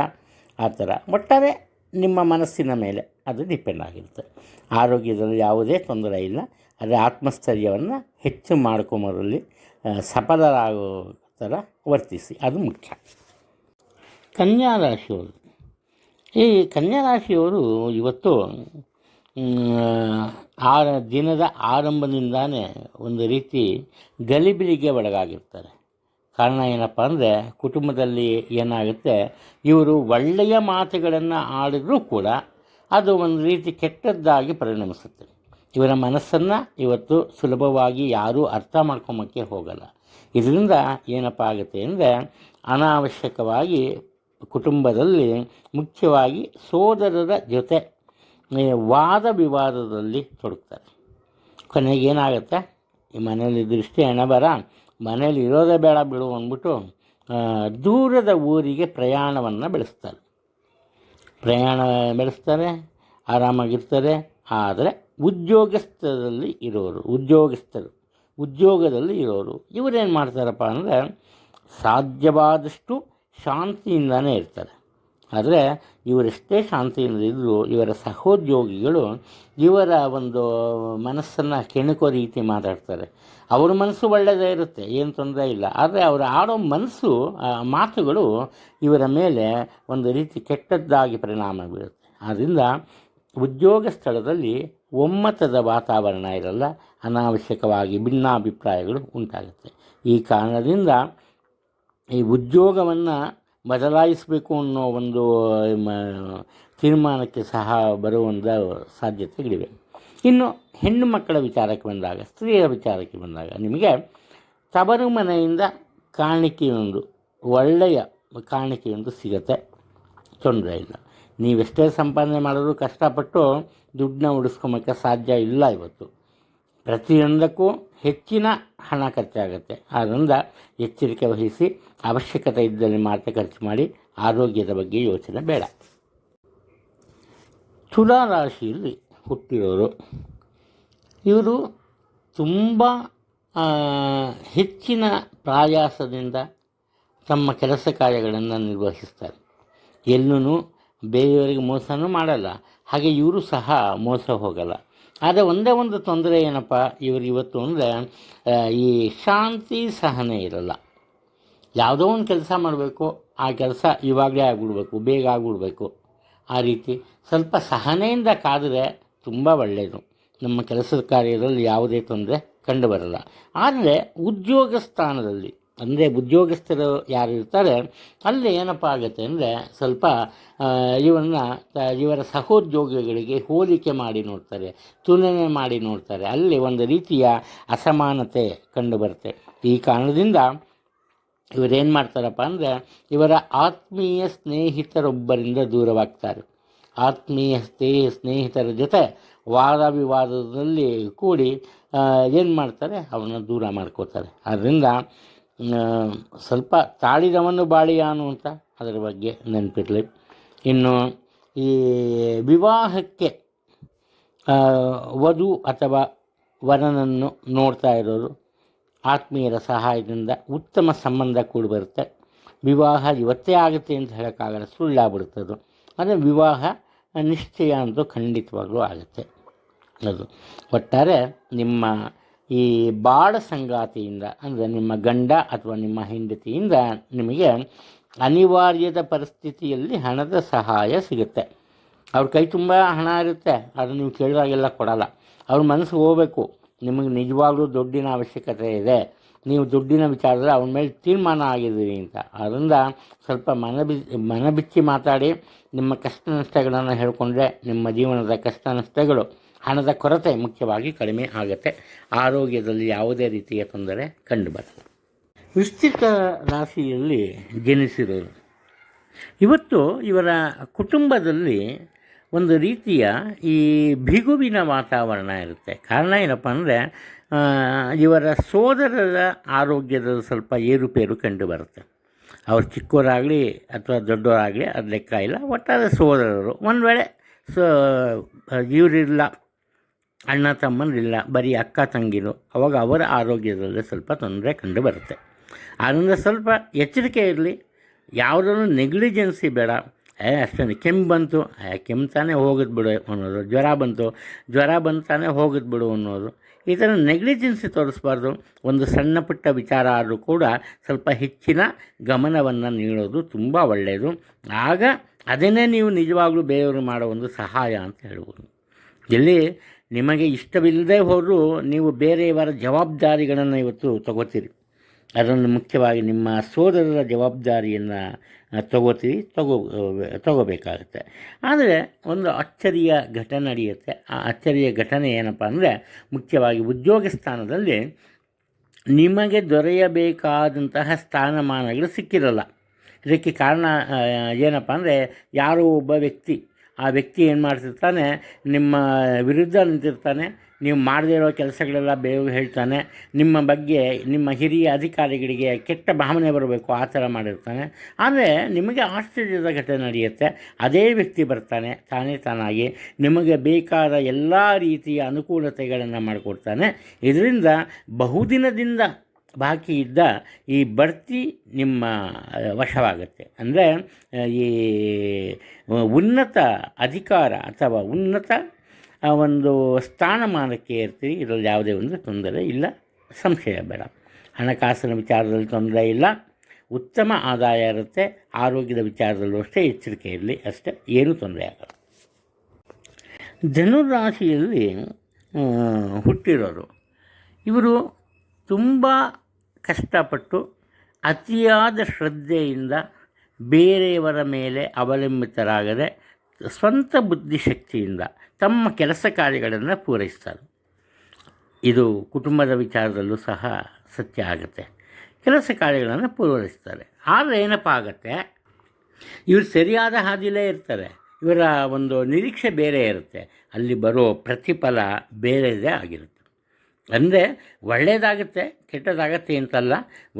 ಆ ಥರ. ಒಟ್ಟಾರೆ ನಿಮ್ಮ ಮನಸ್ಸಿನ ಮೇಲೆ ಅದು ಡಿಪೆಂಡ್ ಆಗಿರುತ್ತೆ. ಆರೋಗ್ಯದಲ್ಲಿ ಯಾವುದೇ ತೊಂದರೆ ಇಲ್ಲ. ಆದರೆ ಆತ್ಮಸ್ಥೈರ್ಯವನ್ನು ಹೆಚ್ಚು ಮಾಡ್ಕೊಂಬರಲ್ಲಿ ಸಫಲರಾಗೋ ಥರ ವರ್ತಿಸಿ. ಅದು ಮುಖ್ಯ. ಕನ್ಯಾ ರಾಶಿಯವರು. ಈ ಕನ್ಯಾ ರಾಶಿಯವರು ಇವತ್ತು ಆ, ದಿನದ ಆರಂಭದಿಂದಾನೇ ಒಂದು ರೀತಿ ಗಲಿಬಿಲಿಗೆ ಒಳಗಾಗಿರ್ತಾರೆ. ಕಾರಣ ಏನಪ್ಪ ಅಂದರೆ, ಕುಟುಂಬದಲ್ಲಿ ಏನಾಗುತ್ತೆ, ಇವರು ಒಳ್ಳೆಯ ಮಾತುಗಳನ್ನು ಆಡಿದರೂ ಕೂಡ ಅದು ಒಂದು ರೀತಿ ಕೆಟ್ಟದ್ದಾಗಿ ಪರಿಣಮಿಸುತ್ತೆ ಇವರ ಮನಸ್ಸನ್ನು ಇವತ್ತು ಸುಲಭವಾಗಿ ಯಾರೂ ಅರ್ಥ ಮಾಡ್ಕೊಂಬಕ್ಕೆ ಹೋಗಲ್ಲ. ಇದರಿಂದ ಏನಪ್ಪ ಆಗುತ್ತೆ ಅಂದರೆ ಅನಾವಶ್ಯಕವಾಗಿ ಕುಟುಂಬದಲ್ಲಿ ಮುಖ್ಯವಾಗಿ ಸೋದರರ ಜೊತೆ ವಾದ ವಿವಾದದಲ್ಲಿ ತೊಡಗ್ತಾರೆ. ಕೊನೆಗೆ ಏನಾಗುತ್ತೆ? ಈ ಮನೇಲಿ ದೃಷ್ಟಿ ಹಣ ಬರ ಮನೇಲಿ ಇರೋದೇ ಬೇಡ ಬಿಡು ಅಂದ್ಬಿಟ್ಟು ದೂರದ ಊರಿಗೆ ಪ್ರಯಾಣವನ್ನು ಬೆಳೆಸ್ತಾರೆ. ಪ್ರಯಾಣ ಬೆಳೆಸ್ತಾರೆ, ಆರಾಮಾಗಿರ್ತಾರೆ ಆದರೆ ಉದ್ಯೋಗಸ್ಥರಲ್ಲಿ ಇರೋರು, ಉದ್ಯೋಗಸ್ಥರು, ಉದ್ಯೋಗದಲ್ಲಿ ಇರೋರು, ಇವರೇನು ಮಾಡ್ತಾರಪ್ಪ ಅಂದರೆ ಸಾಧ್ಯವಾದಷ್ಟು ಶಾಂತಿಯಿಂದಲೇ ಇರ್ತಾರೆ. ಆದರೆ ಇವರೆಷ್ಟೇ ಶಾಂತಿಯಿಂದ ಇದ್ದರೂ ಇವರ ಸಹೋದ್ಯೋಗಿಗಳು ಇವರ ಒಂದು ಮನಸ್ಸನ್ನು ಕೆಣಕೋ ರೀತಿ ಮಾತಾಡ್ತಾರೆ. ಅವರ ಮನಸ್ಸು ಒಳ್ಳೆಯದೇ ಇರುತ್ತೆ, ಏನು ತೊಂದರೆ ಇಲ್ಲ. ಆದರೆ ಅವರು ಆಡೋ ಮನಸ್ಸು ಮಾತುಗಳು ಇವರ ಮೇಲೆ ಒಂದು ರೀತಿ ಕೆಟ್ಟದ್ದಾಗಿ ಪರಿಣಾಮ ಬೀರುತ್ತೆ. ಆದ್ದರಿಂದ ಉದ್ಯೋಗ ಸ್ಥಳದಲ್ಲಿ ಒಮ್ಮತದ ವಾತಾವರಣ ಇರಲ್ಲ, ಅನಾವಶ್ಯಕವಾಗಿ ಭಿನ್ನಾಭಿಪ್ರಾಯಗಳು ಉಂಟಾಗುತ್ತೆ. ಈ ಕಾರಣದಿಂದ ಈ ಉದ್ಯೋಗವನ್ನು ಬದಲಾಯಿಸಬೇಕು ಅನ್ನೋ ಒಂದು ತೀರ್ಮಾನಕ್ಕೆ ಸಹ ಬರುವಂಥ ಸಾಧ್ಯತೆಗಳಿವೆ. ಇನ್ನು ಹೆಣ್ಣು ಮಕ್ಕಳ ವಿಚಾರಕ್ಕೆ ಬಂದಾಗ ಸ್ತ್ರೀಯರ ವಿಚಾರಕ್ಕೆ ಬಂದಾಗ ನಿಮಗೆ ತವರು ಮನೆಯಿಂದ ಕಾಣಿಕೆಯೊಂದು, ಒಳ್ಳೆಯ ಕಾಣಿಕೆಯೊಂದು ಸಿಗುತ್ತೆ. ತೊಂದರೆ ಇಲ್ಲ. ನೀವೆಷ್ಟೇ ಸಂಪಾದನೆ ಮಾಡಿದ್ರು ಕಷ್ಟಪಟ್ಟು ದುಡ್ಡನ್ನ ಉಳಿಸ್ಕೊಂಬಕ್ಕೆ ಸಾಧ್ಯ ಇಲ್ಲ ಇವತ್ತು. ಪ್ರತಿಯೊಂದಕ್ಕೂ ಹೆಚ್ಚಿನ ಹಣ ಖರ್ಚಾಗುತ್ತೆ. ಆದ್ದರಿಂದ ಎಚ್ಚರಿಕೆ ವಹಿಸಿ ಅವಶ್ಯಕತೆ ಇದ್ದಲ್ಲಿ ಮಾತ್ರ ಖರ್ಚು ಮಾಡಿ ಆರೋಗ್ಯದ ಬಗ್ಗೆ ಯೋಚನೆ ಬೇಡ. ತುಲಾ ರಾಶಿಯಲ್ಲಿ ಹುಟ್ಟಿರೋರು, ಇವರು ತುಂಬ ಹೆಚ್ಚಿನ ಪ್ರಯಾಸದಿಂದ ತಮ್ಮ ಕೆಲಸ ಕಾರ್ಯಗಳನ್ನು ನಿರ್ವಹಿಸ್ತಾರೆ. ಎಲ್ಲೂ ಬೇರೆಯವರಿಗೆ ಮೋಸನೂ ಮಾಡಲ್ಲ. ಹಾಗೆ ಇವರು ಸಹ ಮೋಸ ಹೋಗಲ್ಲ. ಆದರೆ ಒಂದೇ ಒಂದು ತೊಂದರೆ ಏನಪ್ಪ, ಇವರು ಇವತ್ತು ಅಂದರೆ ಈ ಶಾಂತಿ ಸಹನೆ ಇರಲ್ಲ. ಯಾವುದೋ ಒಂದು ಕೆಲಸ ಮಾಡಬೇಕು, ಆ ಕೆಲಸ ಇವಾಗಲೇ ಆಗಿಬಿಡ್ಬೇಕು, ಬೇಗ ಆಗಿಬಿಡ್ಬೇಕು. ಆ ರೀತಿ ಸ್ವಲ್ಪ ಸಹನೆಯಿಂದ ಕಾದರೆ ತುಂಬ ಒಳ್ಳೆಯದು ನಮ್ಮ ಕೆಲಸದ ಕಾರ್ಯದಲ್ಲಿ ಯಾವುದೇ ತೊಂದರೆ ಕಂಡುಬರಲ್ಲ ಆದರೆ ಉದ್ಯೋಗ ಸ್ಥಾನದಲ್ಲಿ ಅಂದರೆ ಉದ್ಯೋಗಸ್ಥರು ಯಾರು ಇರ್ತಾರೆ, ಅಲ್ಲಿ ಏನಪ್ಪ ಆಗುತ್ತೆ ಅಂದರೆ ಸ್ವಲ್ಪ ಇವನ್ನ ಇವರ ಸಹೋದ್ಯೋಗಿಗಳಿಗೆ ಹೋಲಿಕೆ ಮಾಡಿ ನೋಡ್ತಾರೆ, ತುಲನೆ ಮಾಡಿ ನೋಡ್ತಾರೆ. ಅಲ್ಲಿ ಒಂದು ರೀತಿಯ ಅಸಮಾನತೆ ಕಂಡುಬರುತ್ತೆ. ಈ ಕಾರಣದಿಂದ ಇವರೇನು ಮಾಡ್ತಾರಪ್ಪ ಅಂದರೆ, ಇವರ ಆತ್ಮೀಯ ಸ್ನೇಹಿತರೊಬ್ಬರಿಂದ ದೂರವಾಗ್ತಾರೆ. ಆತ್ಮೀಯ ಸ್ನೇಹ ಸ್ನೇಹಿತರ ಜೊತೆ ವಾದ ವಿವಾದದಲ್ಲಿ ಕೂಡಿ ಏನು ಮಾಡ್ತಾರೆ, ಅವನ್ನ ದೂರ ಮಾಡ್ಕೋತಾರೆ. ಆದ್ದರಿಂದ ಸ್ವಲ್ಪ ತಾಳಿದವನು ಬಾಳಿಯಾನು ಅಂತ ಅದರ ಬಗ್ಗೆ ನೆನಪಿರಲಿ. ಇನ್ನು ಈ ವಿವಾಹಕ್ಕೆ ವಧು ಅಥವಾ ವರನನ್ನು ನೋಡ್ತಾ ಇರೋರು ಆತ್ಮೀಯರ ಸಹಾಯದಿಂದ ಉತ್ತಮ ಸಂಬಂಧ ಕೂಡ ಬರುತ್ತೆ. ವಿವಾಹ ಇವತ್ತೇ ಆಗುತ್ತೆ ಅಂತ ಹೇಳೋಕ್ಕಾಗಲ್ಲ ಅದು. ಆದರೆ ವಿವಾಹ ನಿಶ್ಚಯ ಅಂತೂ ಖಂಡಿತವಾಗಲೂ ಆಗುತ್ತೆ. ಅದು ಒಟ್ಟಾರೆ ನಿಮ್ಮ ಈ ಬಾಡ ಸಂಗಾತಿಯಿಂದ, ಅಂದರೆ ನಿಮ್ಮ ಗಂಡ ಅಥವಾ ನಿಮ್ಮ ಹೆಂಡತಿಯಿಂದ ನಿಮಗೆ ಅನಿವಾರ್ಯದ ಪರಿಸ್ಥಿತಿಯಲ್ಲಿ ಹಣದ ಸಹಾಯ ಸಿಗುತ್ತೆ. ಅವ್ರ ಕೈ ತುಂಬ ಹಣ ಇರುತ್ತೆ, ಅದು ನೀವು ಕೇಳಿದಾಗೆಲ್ಲ ಕೊಡಲ್ಲ. ಅವ್ರ ಮನಸ್ಸು ಹೋಗಬೇಕು, ನಿಮಗೆ ನಿಜವಾಗ್ಲೂ ದುಡ್ಡಿನ ಅವಶ್ಯಕತೆ ಇದೆ, ನೀವು ದುಡ್ಡಿನ ವಿಚಾರದಲ್ಲಿ ಅವನ ಮೇಲೆ ತೀರ್ಮಾನ ಆಗಿದ್ದೀರಿ ಅಂತ. ಅದರಿಂದ ಸ್ವಲ್ಪ ಮನ ಮಾತಾಡಿ, ನಿಮ್ಮ ಕಷ್ಟ ನಷ್ಟಗಳನ್ನು ಹೇಳಿಕೊಂಡ್ರೆ ನಿಮ್ಮ ಜೀವನದ ಕಷ್ಟ ನಷ್ಟಗಳು ಹಣದ ಕೊರತೆ ಮುಖ್ಯವಾಗಿ ಕಡಿಮೆ ಆಗುತ್ತೆ. ಆರೋಗ್ಯದಲ್ಲಿ ಯಾವುದೇ ರೀತಿಯ ತೊಂದರೆ ಕಂಡುಬರುತ್ತೆ ವಿಸ್ತೃತ ರಾಶಿಯಲ್ಲಿ ಜನಿಸಿರೋರು, ಇವತ್ತು ಇವರ ಕುಟುಂಬದಲ್ಲಿ ಒಂದು ರೀತಿಯ ಈ ಬಿಗುವಿನ ವಾತಾವರಣ ಇರುತ್ತೆ. ಕಾರಣ ಏನಪ್ಪ ಅಂದರೆ ಇವರ ಸೋದರರ ಆರೋಗ್ಯದ ಸ್ವಲ್ಪ ಏರುಪೇರು ಕಂಡುಬರುತ್ತೆ. ಅವ್ರು ಚಿಕ್ಕವರಾಗಲಿ ಅಥವಾ ದೊಡ್ಡವರಾಗಲಿ ಅದು ಲೆಕ್ಕ ಇಲ್ಲ, ಒಟ್ಟಾರೆ ಸೋದರರು. ಒಂದು ವೇಳೆ ಸೊ, ಇವರಿಲ್ಲ ಅಣ್ಣ ತಮ್ಮನಿಲ್ಲ, ಬರೀ ಅಕ್ಕ ತಂಗಿರು. ಅವಾಗ ಅವರ ಆರೋಗ್ಯದಲ್ಲಿ ಸ್ವಲ್ಪ ತೊಂದರೆ ಕಂಡು ಬರುತ್ತೆ. ಆದ್ದರಿಂದ ಸ್ವಲ್ಪ ಎಚ್ಚರಿಕೆ ಇರಲಿ. ಯಾವುದನ್ನು ನೆಗ್ಲಿಜೆನ್ಸಿ ಬೇಡ. ಏ ಅಷ್ಟೇ ಕೆಮ್ಮು ಬಂತು. ಕೆಮ್ಮು ತಾನೇ ಹೋಗಿದ್ ಬಿಡು ಅನ್ನೋದು. ಜ್ವರ ಬಂತು. ಜ್ವರ ಬಂತಾನೆ ಹೋಗೋದು ಬಿಡು ಅನ್ನೋದು. ಈ ಥರ ನೆಗ್ಲಿಜೆನ್ಸಿ ತೋರಿಸ್ಬಾರ್ದು. ಒಂದು ಸಣ್ಣ ಪುಟ್ಟ ವಿಚಾರ ಆದರೂ ಕೂಡ ಸ್ವಲ್ಪ ಹೆಚ್ಚಿನ ಗಮನವನ್ನು ನೀಡೋದು ತುಂಬ ಒಳ್ಳೆಯದು ಆಗ ಅದನ್ನೇ ನೀವು ನಿಜವಾಗ್ಲೂ ಬೇರೆಯವರು ಮಾಡೋ ಒಂದು ಸಹಾಯ ಅಂತ ಹೇಳ್ಬೋದು. ಎಲ್ಲಿ ನಿಮಗೆ ಇಷ್ಟವಿಲ್ಲದೆ ಹೋದರೂ ನೀವು ಬೇರೆಯವರ ಜವಾಬ್ದಾರಿಗಳನ್ನು ಇವತ್ತು ತಗೋತೀರಿ. ಅದನ್ನು ಮುಖ್ಯವಾಗಿ ನಿಮ್ಮ ಸೋದರರ ಜವಾಬ್ದಾರಿಯನ್ನು ತಗೋತೀರಿ, ತಗೋ, ತಗೋಬೇಕಾಗುತ್ತೆ. ಆದರೆ ಒಂದು ಅಚ್ಚರಿಯ ಘಟನೆ ನಡೆಯುತ್ತೆ. ಆ ಅಚ್ಚರಿಯ ಘಟನೆ ಏನಪ್ಪ ಅಂದರೆ, ಮುಖ್ಯವಾಗಿ ಉದ್ಯೋಗ ಸ್ಥಾನದಲ್ಲಿ ನಿಮಗೆ ದೊರೆಯಬೇಕಾದಂತಹ ಸ್ಥಾನಮಾನಗಳು ಸಿಕ್ಕಿರಲ್ಲ. ಇದಕ್ಕೆ ಕಾರಣ ಏನಪ್ಪ ಅಂದರೆ, ಯಾರೋ ಒಬ್ಬ ವ್ಯಕ್ತಿ ಆ ವ್ಯಕ್ತಿ ಏನು ಮಾಡ್ತಿರ್ತಾನೆ, ನಿಮ್ಮ ವಿರುದ್ಧ ನಿಂತಿರ್ತಾನೆ, ನೀವು ಮಾಡದೇ ಇರೋ ಕೆಲಸಗಳೆಲ್ಲ ಬೇಗ ಹೇಳ್ತಾನೆ, ನಿಮ್ಮ ಬಗ್ಗೆ ನಿಮ್ಮ ಹಿರಿಯ ಅಧಿಕಾರಿಗಳಿಗೆ ಕೆಟ್ಟ ಭಾವನೆ ಬರಬೇಕು, ಆ ಥರ ಮಾಡಿರ್ತಾನೆ. ಆದರೆ ನಿಮಗೆ ಆಶ್ಚರ್ಯದ ಘಟನೆ ನಡೆಯುತ್ತೆ. ಅದೇ ವ್ಯಕ್ತಿ ಬರ್ತಾನೆ, ತಾನೇ ತಾನಾಗಿ, ನಿಮಗೆ ಬೇಕಾದ ಎಲ್ಲ ರೀತಿಯ ಅನುಕೂಲತೆಗಳನ್ನು ಮಾಡಿಕೊಡ್ತಾನೆ. ಇದರಿಂದ ಬಹುದಿನದಿಂದ ಬಾಕಿ ಇದ್ದ ಈ ಬಡ್ತಿ ನಿಮ್ಮ ವಶವಾಗುತ್ತೆ. ಅಂದರೆ ಈ ಉನ್ನತ ಅಧಿಕಾರ ಅಥವಾ ಉನ್ನತ ಒಂದು ಸ್ಥಾನಮಾನಕ್ಕೆ ಇರ್ತೀರಿ ಇದರಲ್ಲಿ ಯಾವುದೇ ಒಂದು ತೊಂದರೆ ಇಲ್ಲ, ಸಂಶಯ ಬೇಡ. ಹಣಕಾಸಿನ ವಿಚಾರದಲ್ಲಿ ತೊಂದರೆ ಇಲ್ಲ, ಉತ್ತಮ ಆದಾಯ ಇರುತ್ತೆ, ಆರೋಗ್ಯದ ವಿಚಾರದಲ್ಲೂ ಅಷ್ಟೇ ಎಚ್ಚರಿಕೆ ಇರಲಿ, ಅಷ್ಟೇ ಏನೂ ತೊಂದರೆ ಆಗಲ್ಲ. ಧನುರಾಶಿಯಲ್ಲಿ ಹುಟ್ಟಿರೋರು, ಇವರು ತುಂಬ ಕಷ್ಟಪಟ್ಟು ಅತಿಯಾದ ಶ್ರದ್ಧೆಯಿಂದ ಬೇರೆಯವರ ಮೇಲೆ ಅವಲಂಬಿತರಾಗದೆ ಸ್ವಂತ ಬುದ್ಧಿಶಕ್ತಿಯಿಂದ ತಮ್ಮ ಕೆಲಸ ಕಾರ್ಯಗಳನ್ನು ಪೂರೈಸ್ತಾರೆ. ಇದು ಕುಟುಂಬದ ವಿಚಾರದಲ್ಲೂ ಸಹ ಸತ್ಯ ಆಗುತ್ತೆ. ಕೆಲಸ ಕಾರ್ಯಗಳನ್ನು ಪೂರೈಸ್ತಾರೆ. ಆದರೆ ಏನಪ್ಪ ಆಗುತ್ತೆ? ಇವರು ಸರಿಯಾದ ಹಾದಿಲೇ ಇರ್ತಾರೆ. ಇವರ ಒಂದು ನಿರೀಕ್ಷೆ ಬೇರೆ ಇರುತ್ತೆ. ಅಲ್ಲಿ ಬರೋ ಪ್ರತಿಫಲ ಬೇರೆದೇ ಆಗಿರುತ್ತೆ. ಅಂದರೆ ಒಳ್ಳೆಯದಾಗುತ್ತೆ ಕೆಟ್ಟದಾಗತ್ತೆ ಅಂತಲ್ಲ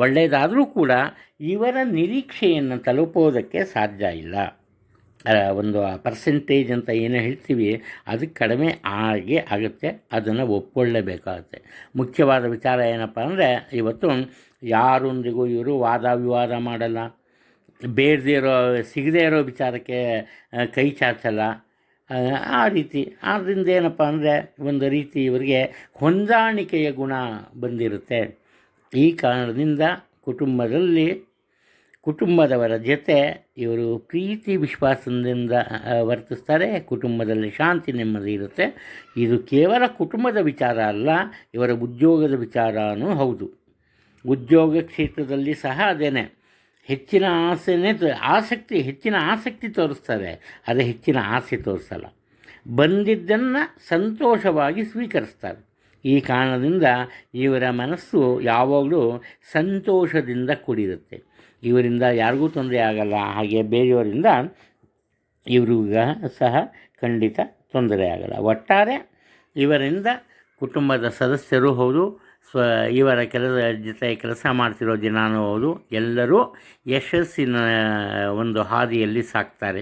ಒಳ್ಳೆಯದಾದರೂ ಕೂಡ ಇವರ ನಿರೀಕ್ಷೆಯನ್ನು ತಲುಪೋದಕ್ಕೆ ಸಾಧ್ಯ ಇಲ್ಲ. ಒಂದು ಪರ್ಸೆಂಟೇಜ್ ಅಂತ ಏನು ಹೇಳ್ತೀವಿ, ಅದು ಕಡಿಮೆ ಆಗಿ ಆಗುತ್ತೆ, ಅದನ್ನು ಒಪ್ಕೊಳ್ಳೇಬೇಕಾಗುತ್ತೆ. ಮುಖ್ಯವಾದ ವಿಚಾರ ಏನಪ್ಪ ಅಂದರೆ, ಇವತ್ತು ಯಾರೊಂದಿಗೂ ಇವರು ವಾದ ವಿವಾದ ಮಾಡಲ್ಲ, ಬೇಡದೇ ಇರೋ, ಸಿಗದೇ ಇರೋ ವಿಚಾರಕ್ಕೆ ಕೈ ಚಾಚಲ್ಲ. ಆ, ರೀತಿ. ಆದ್ದರಿಂದ ಏನಪ್ಪ ಅಂದರೆ ಒಂದು ರೀತಿ ಇವರಿಗೆ ಹೊಂದಾಣಿಕೆಯ ಗುಣ ಬಂದಿರುತ್ತೆ. ಈ ಕಾರಣದಿಂದ ಕುಟುಂಬದಲ್ಲಿ ಕುಟುಂಬದವರ ಜೊತೆ ಇವರು ಪ್ರೀತಿ ವಿಶ್ವಾಸದಿಂದ ವರ್ತಿಸ್ತಾರೆ. ಕುಟುಂಬದಲ್ಲಿ ಶಾಂತಿ ನೆಮ್ಮದಿ ಇರುತ್ತೆ. ಇದು ಕೇವಲ ಕುಟುಂಬದ ವಿಚಾರ ಅಲ್ಲ ಇವರ ಉದ್ಯೋಗದ ವಿಚಾರನೂ ಹೌದು. ಉದ್ಯೋಗ ಕ್ಷೇತ್ರದಲ್ಲಿ ಸಹ ಅದೇನೆ. ಹೆಚ್ಚಿನ ಆಸೆನೇ ಆಸಕ್ತಿ, ಹೆಚ್ಚಿನ ಆಸಕ್ತಿ ತೋರಿಸ್ತಾರೆ ಆದರೆ ಹೆಚ್ಚಿನ ಆಸೆ ತೋರಿಸಲ್ಲ. ಬಂದಿದ್ದನ್ನು ಸಂತೋಷವಾಗಿ ಸ್ವೀಕರಿಸ್ತಾರೆ. ಈ ಕಾರಣದಿಂದ ಇವರ ಮನಸ್ಸು ಯಾವಾಗಲೂ ಸಂತೋಷದಿಂದ ಕೂಡಿರುತ್ತೆ. ಇವರಿಂದ ಯಾರಿಗೂ ತೊಂದರೆ ಆಗಲ್ಲ. ಹಾಗೆ ಬೇರೆಯವರಿಂದ ಇವ್ರಿಗ ಸಹ ಖಂಡಿತ ತೊಂದರೆ ಆಗಲ್ಲ. ಒಟ್ಟಾರೆ ಇವರಿಂದ ಕುಟುಂಬದ ಸದಸ್ಯರು ಹೌದು ಸ್ವ, ಇವರ ಕೆಲಸ, ಜೊತೆ ಕೆಲಸ ಮಾಡ್ತಿರೋ ದಿನಾನೂ ಹೌದು ಎಲ್ಲರೂ ಯಶಸ್ಸಿನ ಒಂದು ಹಾದಿಯಲ್ಲಿ ಸಾಕ್ತಾರೆ.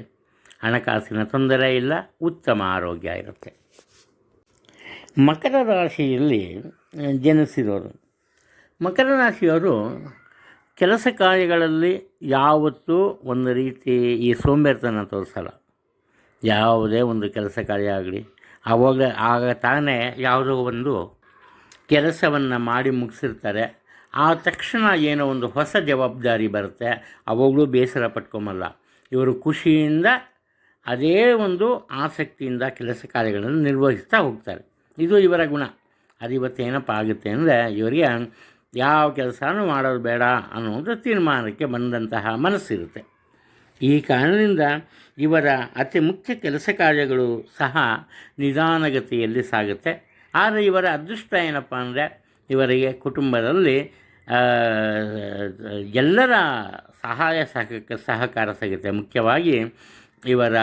ಹಣಕಾಸಿನ ತೊಂದರೆ ಇಲ್ಲ, ಉತ್ತಮ ಆರೋಗ್ಯ ಇರುತ್ತೆ. ಮಕರ ರಾಶಿಯಲ್ಲಿ ಜನಿಸಿರೋರು. ಮಕರ ರಾಶಿಯವರು ಕೆಲಸ ಕಾರ್ಯಗಳಲ್ಲಿ ಯಾವತ್ತೂ ಒಂದು ರೀತಿ ಈ ಸೋಂಬೇರ್ತನ ತೋರಿಸಲ್ಲ. ಯಾವುದೇ ಒಂದು ಕೆಲಸ ಕಾರ್ಯ ಆಗಲಿ ಆವಾಗ ಆಗ ತಾನೇ ಯಾವುದೋ ಒಂದು ಕೆಲಸವನ್ನು ಮಾಡಿ ಮುಗಿಸಿರ್ತಾರೆ. ಆ ತಕ್ಷಣ ಏನೋ ಒಂದು ಹೊಸ ಜವಾಬ್ದಾರಿ ಬರುತ್ತೆ. ಅವಾಗಲೂ ಬೇಸರ ಪಟ್ಕೊಂಬಲ್ಲ ಇವರು ಖುಷಿಯಿಂದ ಅದೇ ಒಂದು ಆಸಕ್ತಿಯಿಂದ ಕೆಲಸ ಕಾರ್ಯಗಳನ್ನು ನಿರ್ವಹಿಸ್ತಾ ಹೋಗ್ತಾರೆ. ಇದು ಇವರ ಗುಣ. ಅದು ಇವತ್ತೇನಪ್ಪ ಆಗುತ್ತೆ ಅಂದರೆ ಇವರಿಗೆ ಯಾವ ಕೆಲಸನೂ ಮಾಡೋದು ಬೇಡ ಅನ್ನೋದು ತೀರ್ಮಾನಕ್ಕೆ ಬಂದಂತಹ ಮನಸ್ಸಿರುತ್ತೆ. ಈ ಕಾರಣದಿಂದ ಇವರ ಅತಿ ಮುಖ್ಯ ಕೆಲಸ ಕಾರ್ಯಗಳು ಸಹ ನಿಧಾನಗತಿಯಲ್ಲಿ ಸಾಗುತ್ತೆ. ಆದರೆ ಇವರ ಅದೃಷ್ಟ ಏನಪ್ಪ ಅಂದರೆ ಇವರಿಗೆ ಕುಟುಂಬದಲ್ಲಿ ಎಲ್ಲರ ಸಹಾಯ ಸಹ ಸಹಕಾರ ಸಿಗುತ್ತೆ. ಮುಖ್ಯವಾಗಿ ಇವರ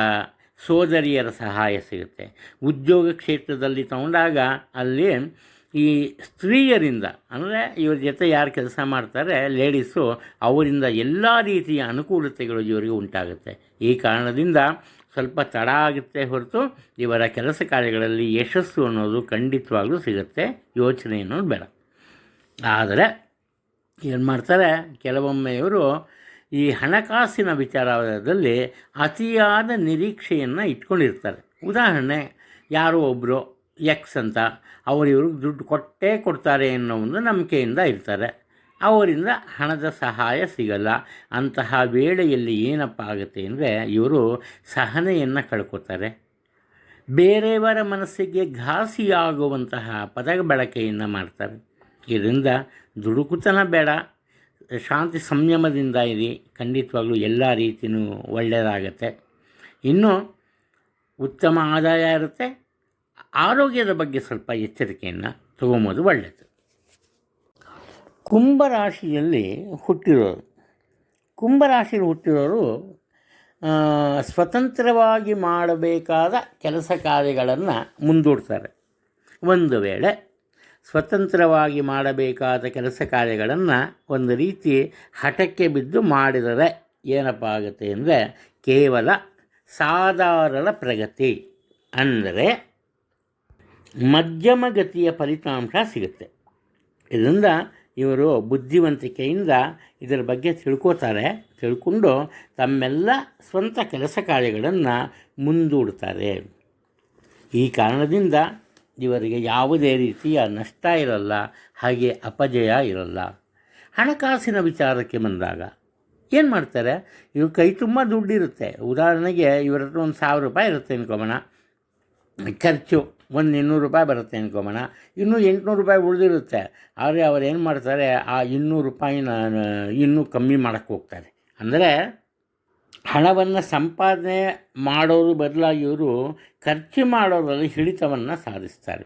ಸೋದರಿಯರ ಸಹಾಯ ಸಿಗುತ್ತೆ. ಉದ್ಯೋಗ ಕ್ಷೇತ್ರದಲ್ಲಿ ತಗೊಂಡಾಗ ಅಲ್ಲಿ ಈ ಸ್ತ್ರೀಯರಿಂದ, ಅಂದರೆ ಇವ್ರ ಜೊತೆ ಯಾರು ಕೆಲಸ ಮಾಡ್ತಾರೆ ಲೇಡೀಸು ಅವರಿಂದ ಎಲ್ಲ ರೀತಿಯ ಅನುಕೂಲತೆಗಳು ಇವರಿಗೆ ಉಂಟಾಗುತ್ತೆ. ಈ ಕಾರಣದಿಂದ ಸ್ವಲ್ಪ ತಡ ಆಗುತ್ತೆ ಹೊರತು ಇವರ ಕೆಲಸ ಕಾರ್ಯಗಳಲ್ಲಿ ಯಶಸ್ಸು ಅನ್ನೋದು ಖಂಡಿತವಾಗ್ಲೂ ಸಿಗುತ್ತೆ. ಯೋಚನೆ ಅನ್ನೋದು ಬೇಡ. ಆದರೆ ಏನು ಮಾಡ್ತಾರೆ? ಕೆಲವೊಮ್ಮೆ ಇವರು ಈ ಹಣಕಾಸಿನ ವಿಚಾರದಲ್ಲಿ ಅತಿಯಾದ ನಿರೀಕ್ಷೆಯನ್ನು ಇಟ್ಕೊಂಡಿರ್ತಾರೆ. ಉದಾಹರಣೆ, ಯಾರೋ ಒಬ್ಬರು ಎಕ್ಸ್ ಅಂತ ಅವರು ಇವ್ರಿಗೆ ದುಡ್ಡು ಕೊಟ್ಟೇ ಕೊಡ್ತಾರೆ ಅನ್ನೋ ಒಂದು ನಂಬಿಕೆಯಿಂದ ಇರ್ತಾರೆ. ಅವರಿಂದ ಹಣದ ಸಹಾಯ ಸಿಗಲ್ಲ. ಅಂತಹ ವೇಳೆಯಲ್ಲಿ ಏನಪ್ಪ ಆಗುತ್ತೆ ಅಂದರೆ ಇವರು ಸಹನೆಯನ್ನು ಕಳ್ಕೊತಾರೆ. ಬೇರೆಯವರ ಮನಸ್ಸಿಗೆ ಘಾಸಿಯಾಗುವಂತಹ ಪದ ಬಳಕೆಯನ್ನು ಮಾಡ್ತಾರೆ. ಇದರಿಂದ ದುಡುಕುತನ ಬೇಡ. ಶಾಂತಿ ಸಂಯಮದಿಂದ ಇರಿ. ಖಂಡಿತವಾಗ್ಲೂ ಎಲ್ಲ ರೀತಿಯೂ ಒಳ್ಳೆಯದಾಗತ್ತೆ. ಇನ್ನು ಉತ್ತಮ ಆದಾಯ ಇರುತ್ತೆ. ಆರೋಗ್ಯದ ಬಗ್ಗೆ ಸ್ವಲ್ಪ ಎಚ್ಚರಿಕೆಯನ್ನು ತಗೊಂಬೋದು ಒಳ್ಳೆಯದು ಕುಂಭರಾಶಿಯಲ್ಲಿ ಹುಟ್ಟಿರೋರು. ಕುಂಭರಾಶಿಯಲ್ಲಿ ಹುಟ್ಟಿರೋರು ಸ್ವತಂತ್ರವಾಗಿ ಮಾಡಬೇಕಾದ ಕೆಲಸ ಕಾರ್ಯಗಳನ್ನು ಮುಂದೂಡ್ತಾರೆ. ಒಂದು ವೇಳೆ ಸ್ವತಂತ್ರವಾಗಿ ಮಾಡಬೇಕಾದ ಕೆಲಸ ಕಾರ್ಯಗಳನ್ನು ಒಂದು ರೀತಿ ಹಠಕ್ಕೆ ಬಿದ್ದು ಮಾಡಿದರೆ ಏನಪ್ಪ ಆಗುತ್ತೆ ಅಂದರೆ ಕೇವಲ ಸಾಧಾರಣ ಪ್ರಗತಿ. ಅಂದರೆ ಮಧ್ಯಮಗತಿಯ ಫಲಿತಾಂಶ ಸಿಗುತ್ತೆ. ಇದರಿಂದ ಇವರು ಬುದ್ಧಿವಂತಿಕೆಯಿಂದ ಇದರ ಬಗ್ಗೆ ತಿಳ್ಕೋತಾರೆ, ತಿಳ್ಕೊಂಡು ತಮ್ಮೆಲ್ಲ ಸ್ವಂತ ಕೆಲಸ ಕಾರ್ಯಗಳನ್ನು ಮುಂದೂಡ್ತಾರೆ. ಈ ಕಾರಣದಿಂದ ಇವರಿಗೆ ಯಾವುದೇ ರೀತಿಯ ನಷ್ಟ ಇರಲ್ಲ, ಹಾಗೆ ಅಪಜಯ ಇರಲ್ಲ. ಹಣಕಾಸಿನ ವಿಚಾರಕ್ಕೆ ಬಂದಾಗ ಏನು ಮಾಡ್ತಾರೆ? ಇವ್ರ ಕೈ ತುಂಬ ದುಡ್ಡಿರುತ್ತೆ. ಉದಾಹರಣೆಗೆ ಇವ್ರ ಹತ್ರ ಒಂದು ಸಾವಿರ ರೂಪಾಯಿ ಇರುತ್ತೆ ಅನ್ಕೊಬೋಣ. ಖರ್ಚು ಒಂದು ಇನ್ನೂರು ರೂಪಾಯಿ ಬರುತ್ತೆ ಅನ್ಕೊಂಬೋಣ. ಇನ್ನೂ ಎಂಟುನೂರು ರೂಪಾಯಿ ಉಳಿದಿರುತ್ತೆ. ಆದರೆ ಅವ್ರು ಏನು ಮಾಡ್ತಾರೆ, ಆ ಇನ್ನೂರು ರೂಪಾಯಿನ ಇನ್ನೂ ಕಮ್ಮಿ ಮಾಡೋಕ್ಕೆ ಹೋಗ್ತಾರೆ. ಅಂದರೆ ಹಣವನ್ನು ಸಂಪಾದನೆ ಮಾಡೋರು ಬದಲಾಗಿ ಇವರು ಖರ್ಚು ಮಾಡೋದ್ರಲ್ಲಿ ಹಿಡಿತವನ್ನು ಸಾಧಿಸ್ತಾರೆ.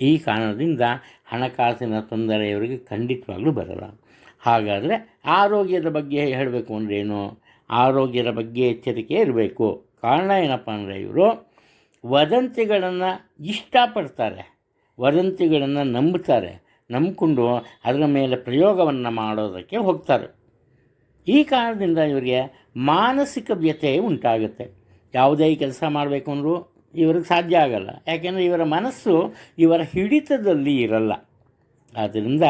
ಈ ಕಾರಣದಿಂದ ಹಣಕಾಸಿನ ತೊಂದರೆ ಇವರಿಗೆ ಖಂಡಿತವಾಗ್ಲೂ ಬರಲ್ಲ. ಹಾಗಾದರೆ ಆರೋಗ್ಯದ ಬಗ್ಗೆ ಹೇಳಬೇಕು ಅಂದ್ರೇನು ಆರೋಗ್ಯದ ಬಗ್ಗೆ ಎಚ್ಚರಿಕೆ ಇರಬೇಕು. ಕಾರಣ ಏನಪ್ಪ ಅಂದರೆ ಇವರು ವದಂತಿಗಳನ್ನು ಇಷ್ಟಪಡ್ತಾರೆ. ವದಂತಿಗಳನ್ನು ನಂಬುತ್ತಾರೆ. ನಂಬಿಕೊಂಡು ಅದರ ಮೇಲೆ ಪ್ರಯೋಗವನ್ನು ಮಾಡೋದಕ್ಕೆ ಹೋಗ್ತಾರೆ. ಈ ಕಾರಣದಿಂದ ಇವರಿಗೆ ಮಾನಸಿಕ ವ್ಯತೆ ಉಂಟಾಗುತ್ತೆ. ಯಾವುದೇ ಕೆಲಸ ಮಾಡಬೇಕು ಅಂದರೂ ಇವ್ರಿಗೆ ಸಾಧ್ಯ ಆಗಲ್ಲ. ಯಾಕೆಂದರೆ ಇವರ ಮನಸ್ಸು ಇವರ ಹಿಡಿತದಲ್ಲಿ ಇರಲ್ಲ. ಆದ್ದರಿಂದ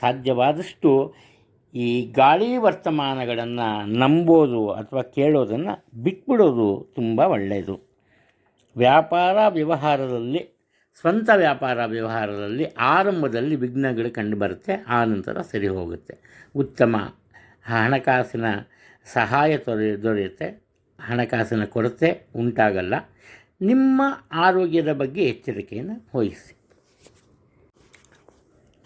ಸಾಧ್ಯವಾದಷ್ಟು ಈ ಗಾಳಿ ವರ್ತಮಾನಗಳನ್ನು ನಂಬೋದು ಅಥವಾ ಕೇಳೋದನ್ನು ಬಿಟ್ಬಿಡೋದು ತುಂಬ ಒಳ್ಳೆಯದು. ವ್ಯಾಪಾರ ವ್ಯವಹಾರದಲ್ಲಿ, ಸ್ವಂತ ವ್ಯಾಪಾರ ವ್ಯವಹಾರದಲ್ಲಿ ಆರಂಭದಲ್ಲಿ ವಿಘ್ನಗಳು ಕಂಡುಬರುತ್ತೆ, ಆ ನಂತರ ಸರಿ ಹೋಗುತ್ತೆ. ಉತ್ತಮ ಹಣಕಾಸಿನ ಸಹಾಯ ದೊರೆ, ದೊರೆಯುತ್ತೆ, ಹಣಕಾಸಿನ ಕೊರತೆ ಉಂಟಾಗಲ್ಲ. ನಿಮ್ಮ ಆರೋಗ್ಯದ ಬಗ್ಗೆ ಎಚ್ಚರಿಕೆಯನ್ನು ವಹಿಸಿ.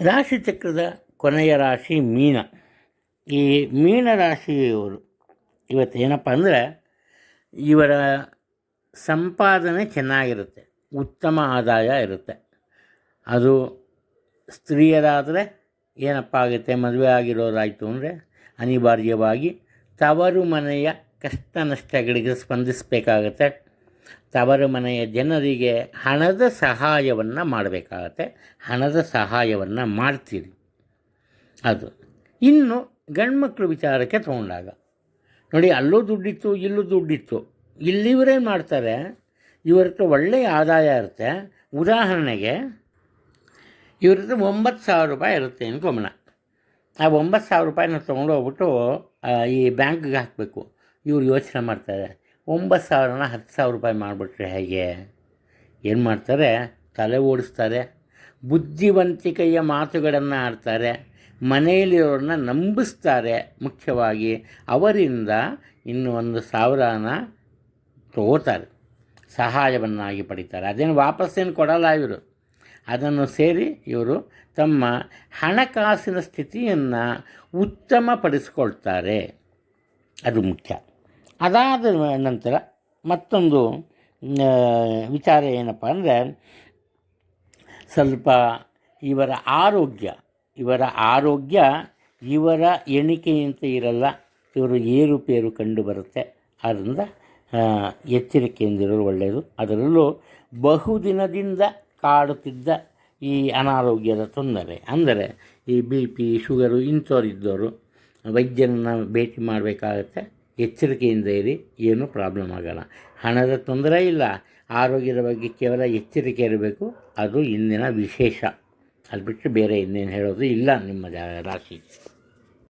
ರಾಶಿಚಕ್ರದ ಕೊನೆಯ ರಾಶಿ ಮೀನ. ಈ ಮೀನ ರಾಶಿಯವರು ಇವತ್ತೇನಪ್ಪ ಅಂದರೆ, ಇವರ ಸಂಪಾದನೆ ಚೆನ್ನಾಗಿರುತ್ತೆ, ಉತ್ತಮ ಆದಾಯ ಇರುತ್ತೆ. ಅದು ಸ್ತ್ರೀಯರಾದರೆ ಏನಪ್ಪ ಆಗುತ್ತೆ, ಮದುವೆ ಆಗಿರೋದಾಯಿತು ಅಂದರೆ ಅನಿವಾರ್ಯವಾಗಿ ತವರು ಮನೆಯ ಕಷ್ಟ ನಷ್ಟಗಳಿಗೆ ಸ್ಪಂದಿಸಬೇಕಾಗತ್ತೆ. ತವರು ಮನೆಯ ಜನರಿಗೆ ಹಣದ ಸಹಾಯವನ್ನು ಮಾಡಬೇಕಾಗತ್ತೆ, ಹಣದ ಸಹಾಯವನ್ನು ಮಾಡ್ತೀರಿ. ಅದು. ಇನ್ನು ಗಂಡ್ಮಕ್ಳು ವಿಚಾರಕ್ಕೆ ತೊಗೊಂಡಾಗ, ನೋಡಿ ಅಲ್ಲೂ ದುಡ್ಡಿತ್ತು, ಇಲ್ಲೂ ದುಡ್ಡಿತ್ತು. ಇಲ್ಲಿವರೇನು ಮಾಡ್ತಾರೆ. ಇವ್ರ ಹತ್ರ ಒಳ್ಳೆಯ ಆದಾಯ ಇರುತ್ತೆ. ಉದಾಹರಣೆಗೆ ಇವ್ರ ಹತ್ರ ಒಂಬತ್ತು ಸಾವಿರ ರೂಪಾಯಿ ಇರುತ್ತೆ ಅನ್ಕೊಂಬಣ ಆ ಒಂಬತ್ತು ಸಾವಿರ ರೂಪಾಯಿನ ತೊಗೊಂಡು ಹೋಗ್ಬಿಟ್ಟು ಈ ಬ್ಯಾಂಕ್ಗೆ ಹಾಕಬೇಕು. ಇವ್ರು ಯೋಚನೆ ಮಾಡ್ತಾರೆ ಒಂಬತ್ತು ಸಾವಿರನ ಹತ್ತು ಸಾವಿರ ರೂಪಾಯಿ ಮಾಡಿಬಿಟ್ರೆ ಹೇಗೆ? ಏನು ಮಾಡ್ತಾರೆ? ತಲೆ ಓಡಿಸ್ತಾರೆ. ಬುದ್ಧಿವಂತಿಕೆಯ ಮಾತುಗಳನ್ನು ಆಡ್ತಾರೆ. ಮನೆಯಲ್ಲಿರೋರನ್ನ ನಂಬಿಸ್ತಾರೆ. ಮುಖ್ಯವಾಗಿ ಅವರಿಂದ ಇನ್ನು ಒಂದು ಸಾವಿರನ ತಗೋತಾರೆ, ಸಹಾಯವನ್ನಾಗಿ ಪಡಿತಾರೆ. ಅದೇನು ವಾಪಸ್ಸೇನು ಕೊಡಲ್ಲ ಇವರು. ಅದನ್ನು ಸೇರಿ ಇವರು ತಮ್ಮ ಹಣಕಾಸಿನ ಸ್ಥಿತಿಯನ್ನು ಉತ್ತಮಪಡಿಸ್ಕೊಳ್ತಾರೆ. ಅದು ಮುಖ್ಯ. ಅದಾದ ನಂತರ ಮತ್ತೊಂದು ವಿಚಾರ ಏನಪ್ಪ ಅಂದರೆ, ಸ್ವಲ್ಪ ಇವರ ಆರೋಗ್ಯ ಇವರ ಆರೋಗ್ಯ ಇವರ ಎಣಿಕೆಯಂತೆ ಇರಲ್ಲ, ಇವರು ಏರುಪೇರು ಕಂಡು ಬರುತ್ತೆ ಆದ್ದರಿಂದ ಎಚ್ಚರಿಕೆಯಿಂದಿರೋದು ಒಳ್ಳೆಯದು. ಅದರಲ್ಲೂ ಬಹುದಿನದಿಂದ ಕಾಡುತ್ತಿದ್ದ ಈ ಅನಾರೋಗ್ಯದ ತೊಂದರೆ, ಅಂದರೆ ಈ ಬಿ ಪಿ, ಶುಗರು ಇಂಥವ್ರಿದ್ದವರು ವೈದ್ಯರನ್ನು ಭೇಟಿ ಮಾಡಬೇಕಾಗತ್ತೆ. ಎಚ್ಚರಿಕೆಯಿಂದ ಇರಿ, ಏನೂ ಪ್ರಾಬ್ಲಮ್ ಆಗಲ್ಲ. ಹಣದ ತೊಂದರೆ ಇಲ್ಲ, ಆರೋಗ್ಯದ ಬಗ್ಗೆ ಕೇವಲ ಎಚ್ಚರಿಕೆ ಇರಬೇಕು, ಅದು ಇಂದಿನ ವಿಶೇಷ. ಅದು ಬಿಟ್ಟು ಬೇರೆ ಇನ್ನೇನು ಹೇಳೋದು ಇಲ್ಲ ನಿಮ್ಮ ರಾಶಿ.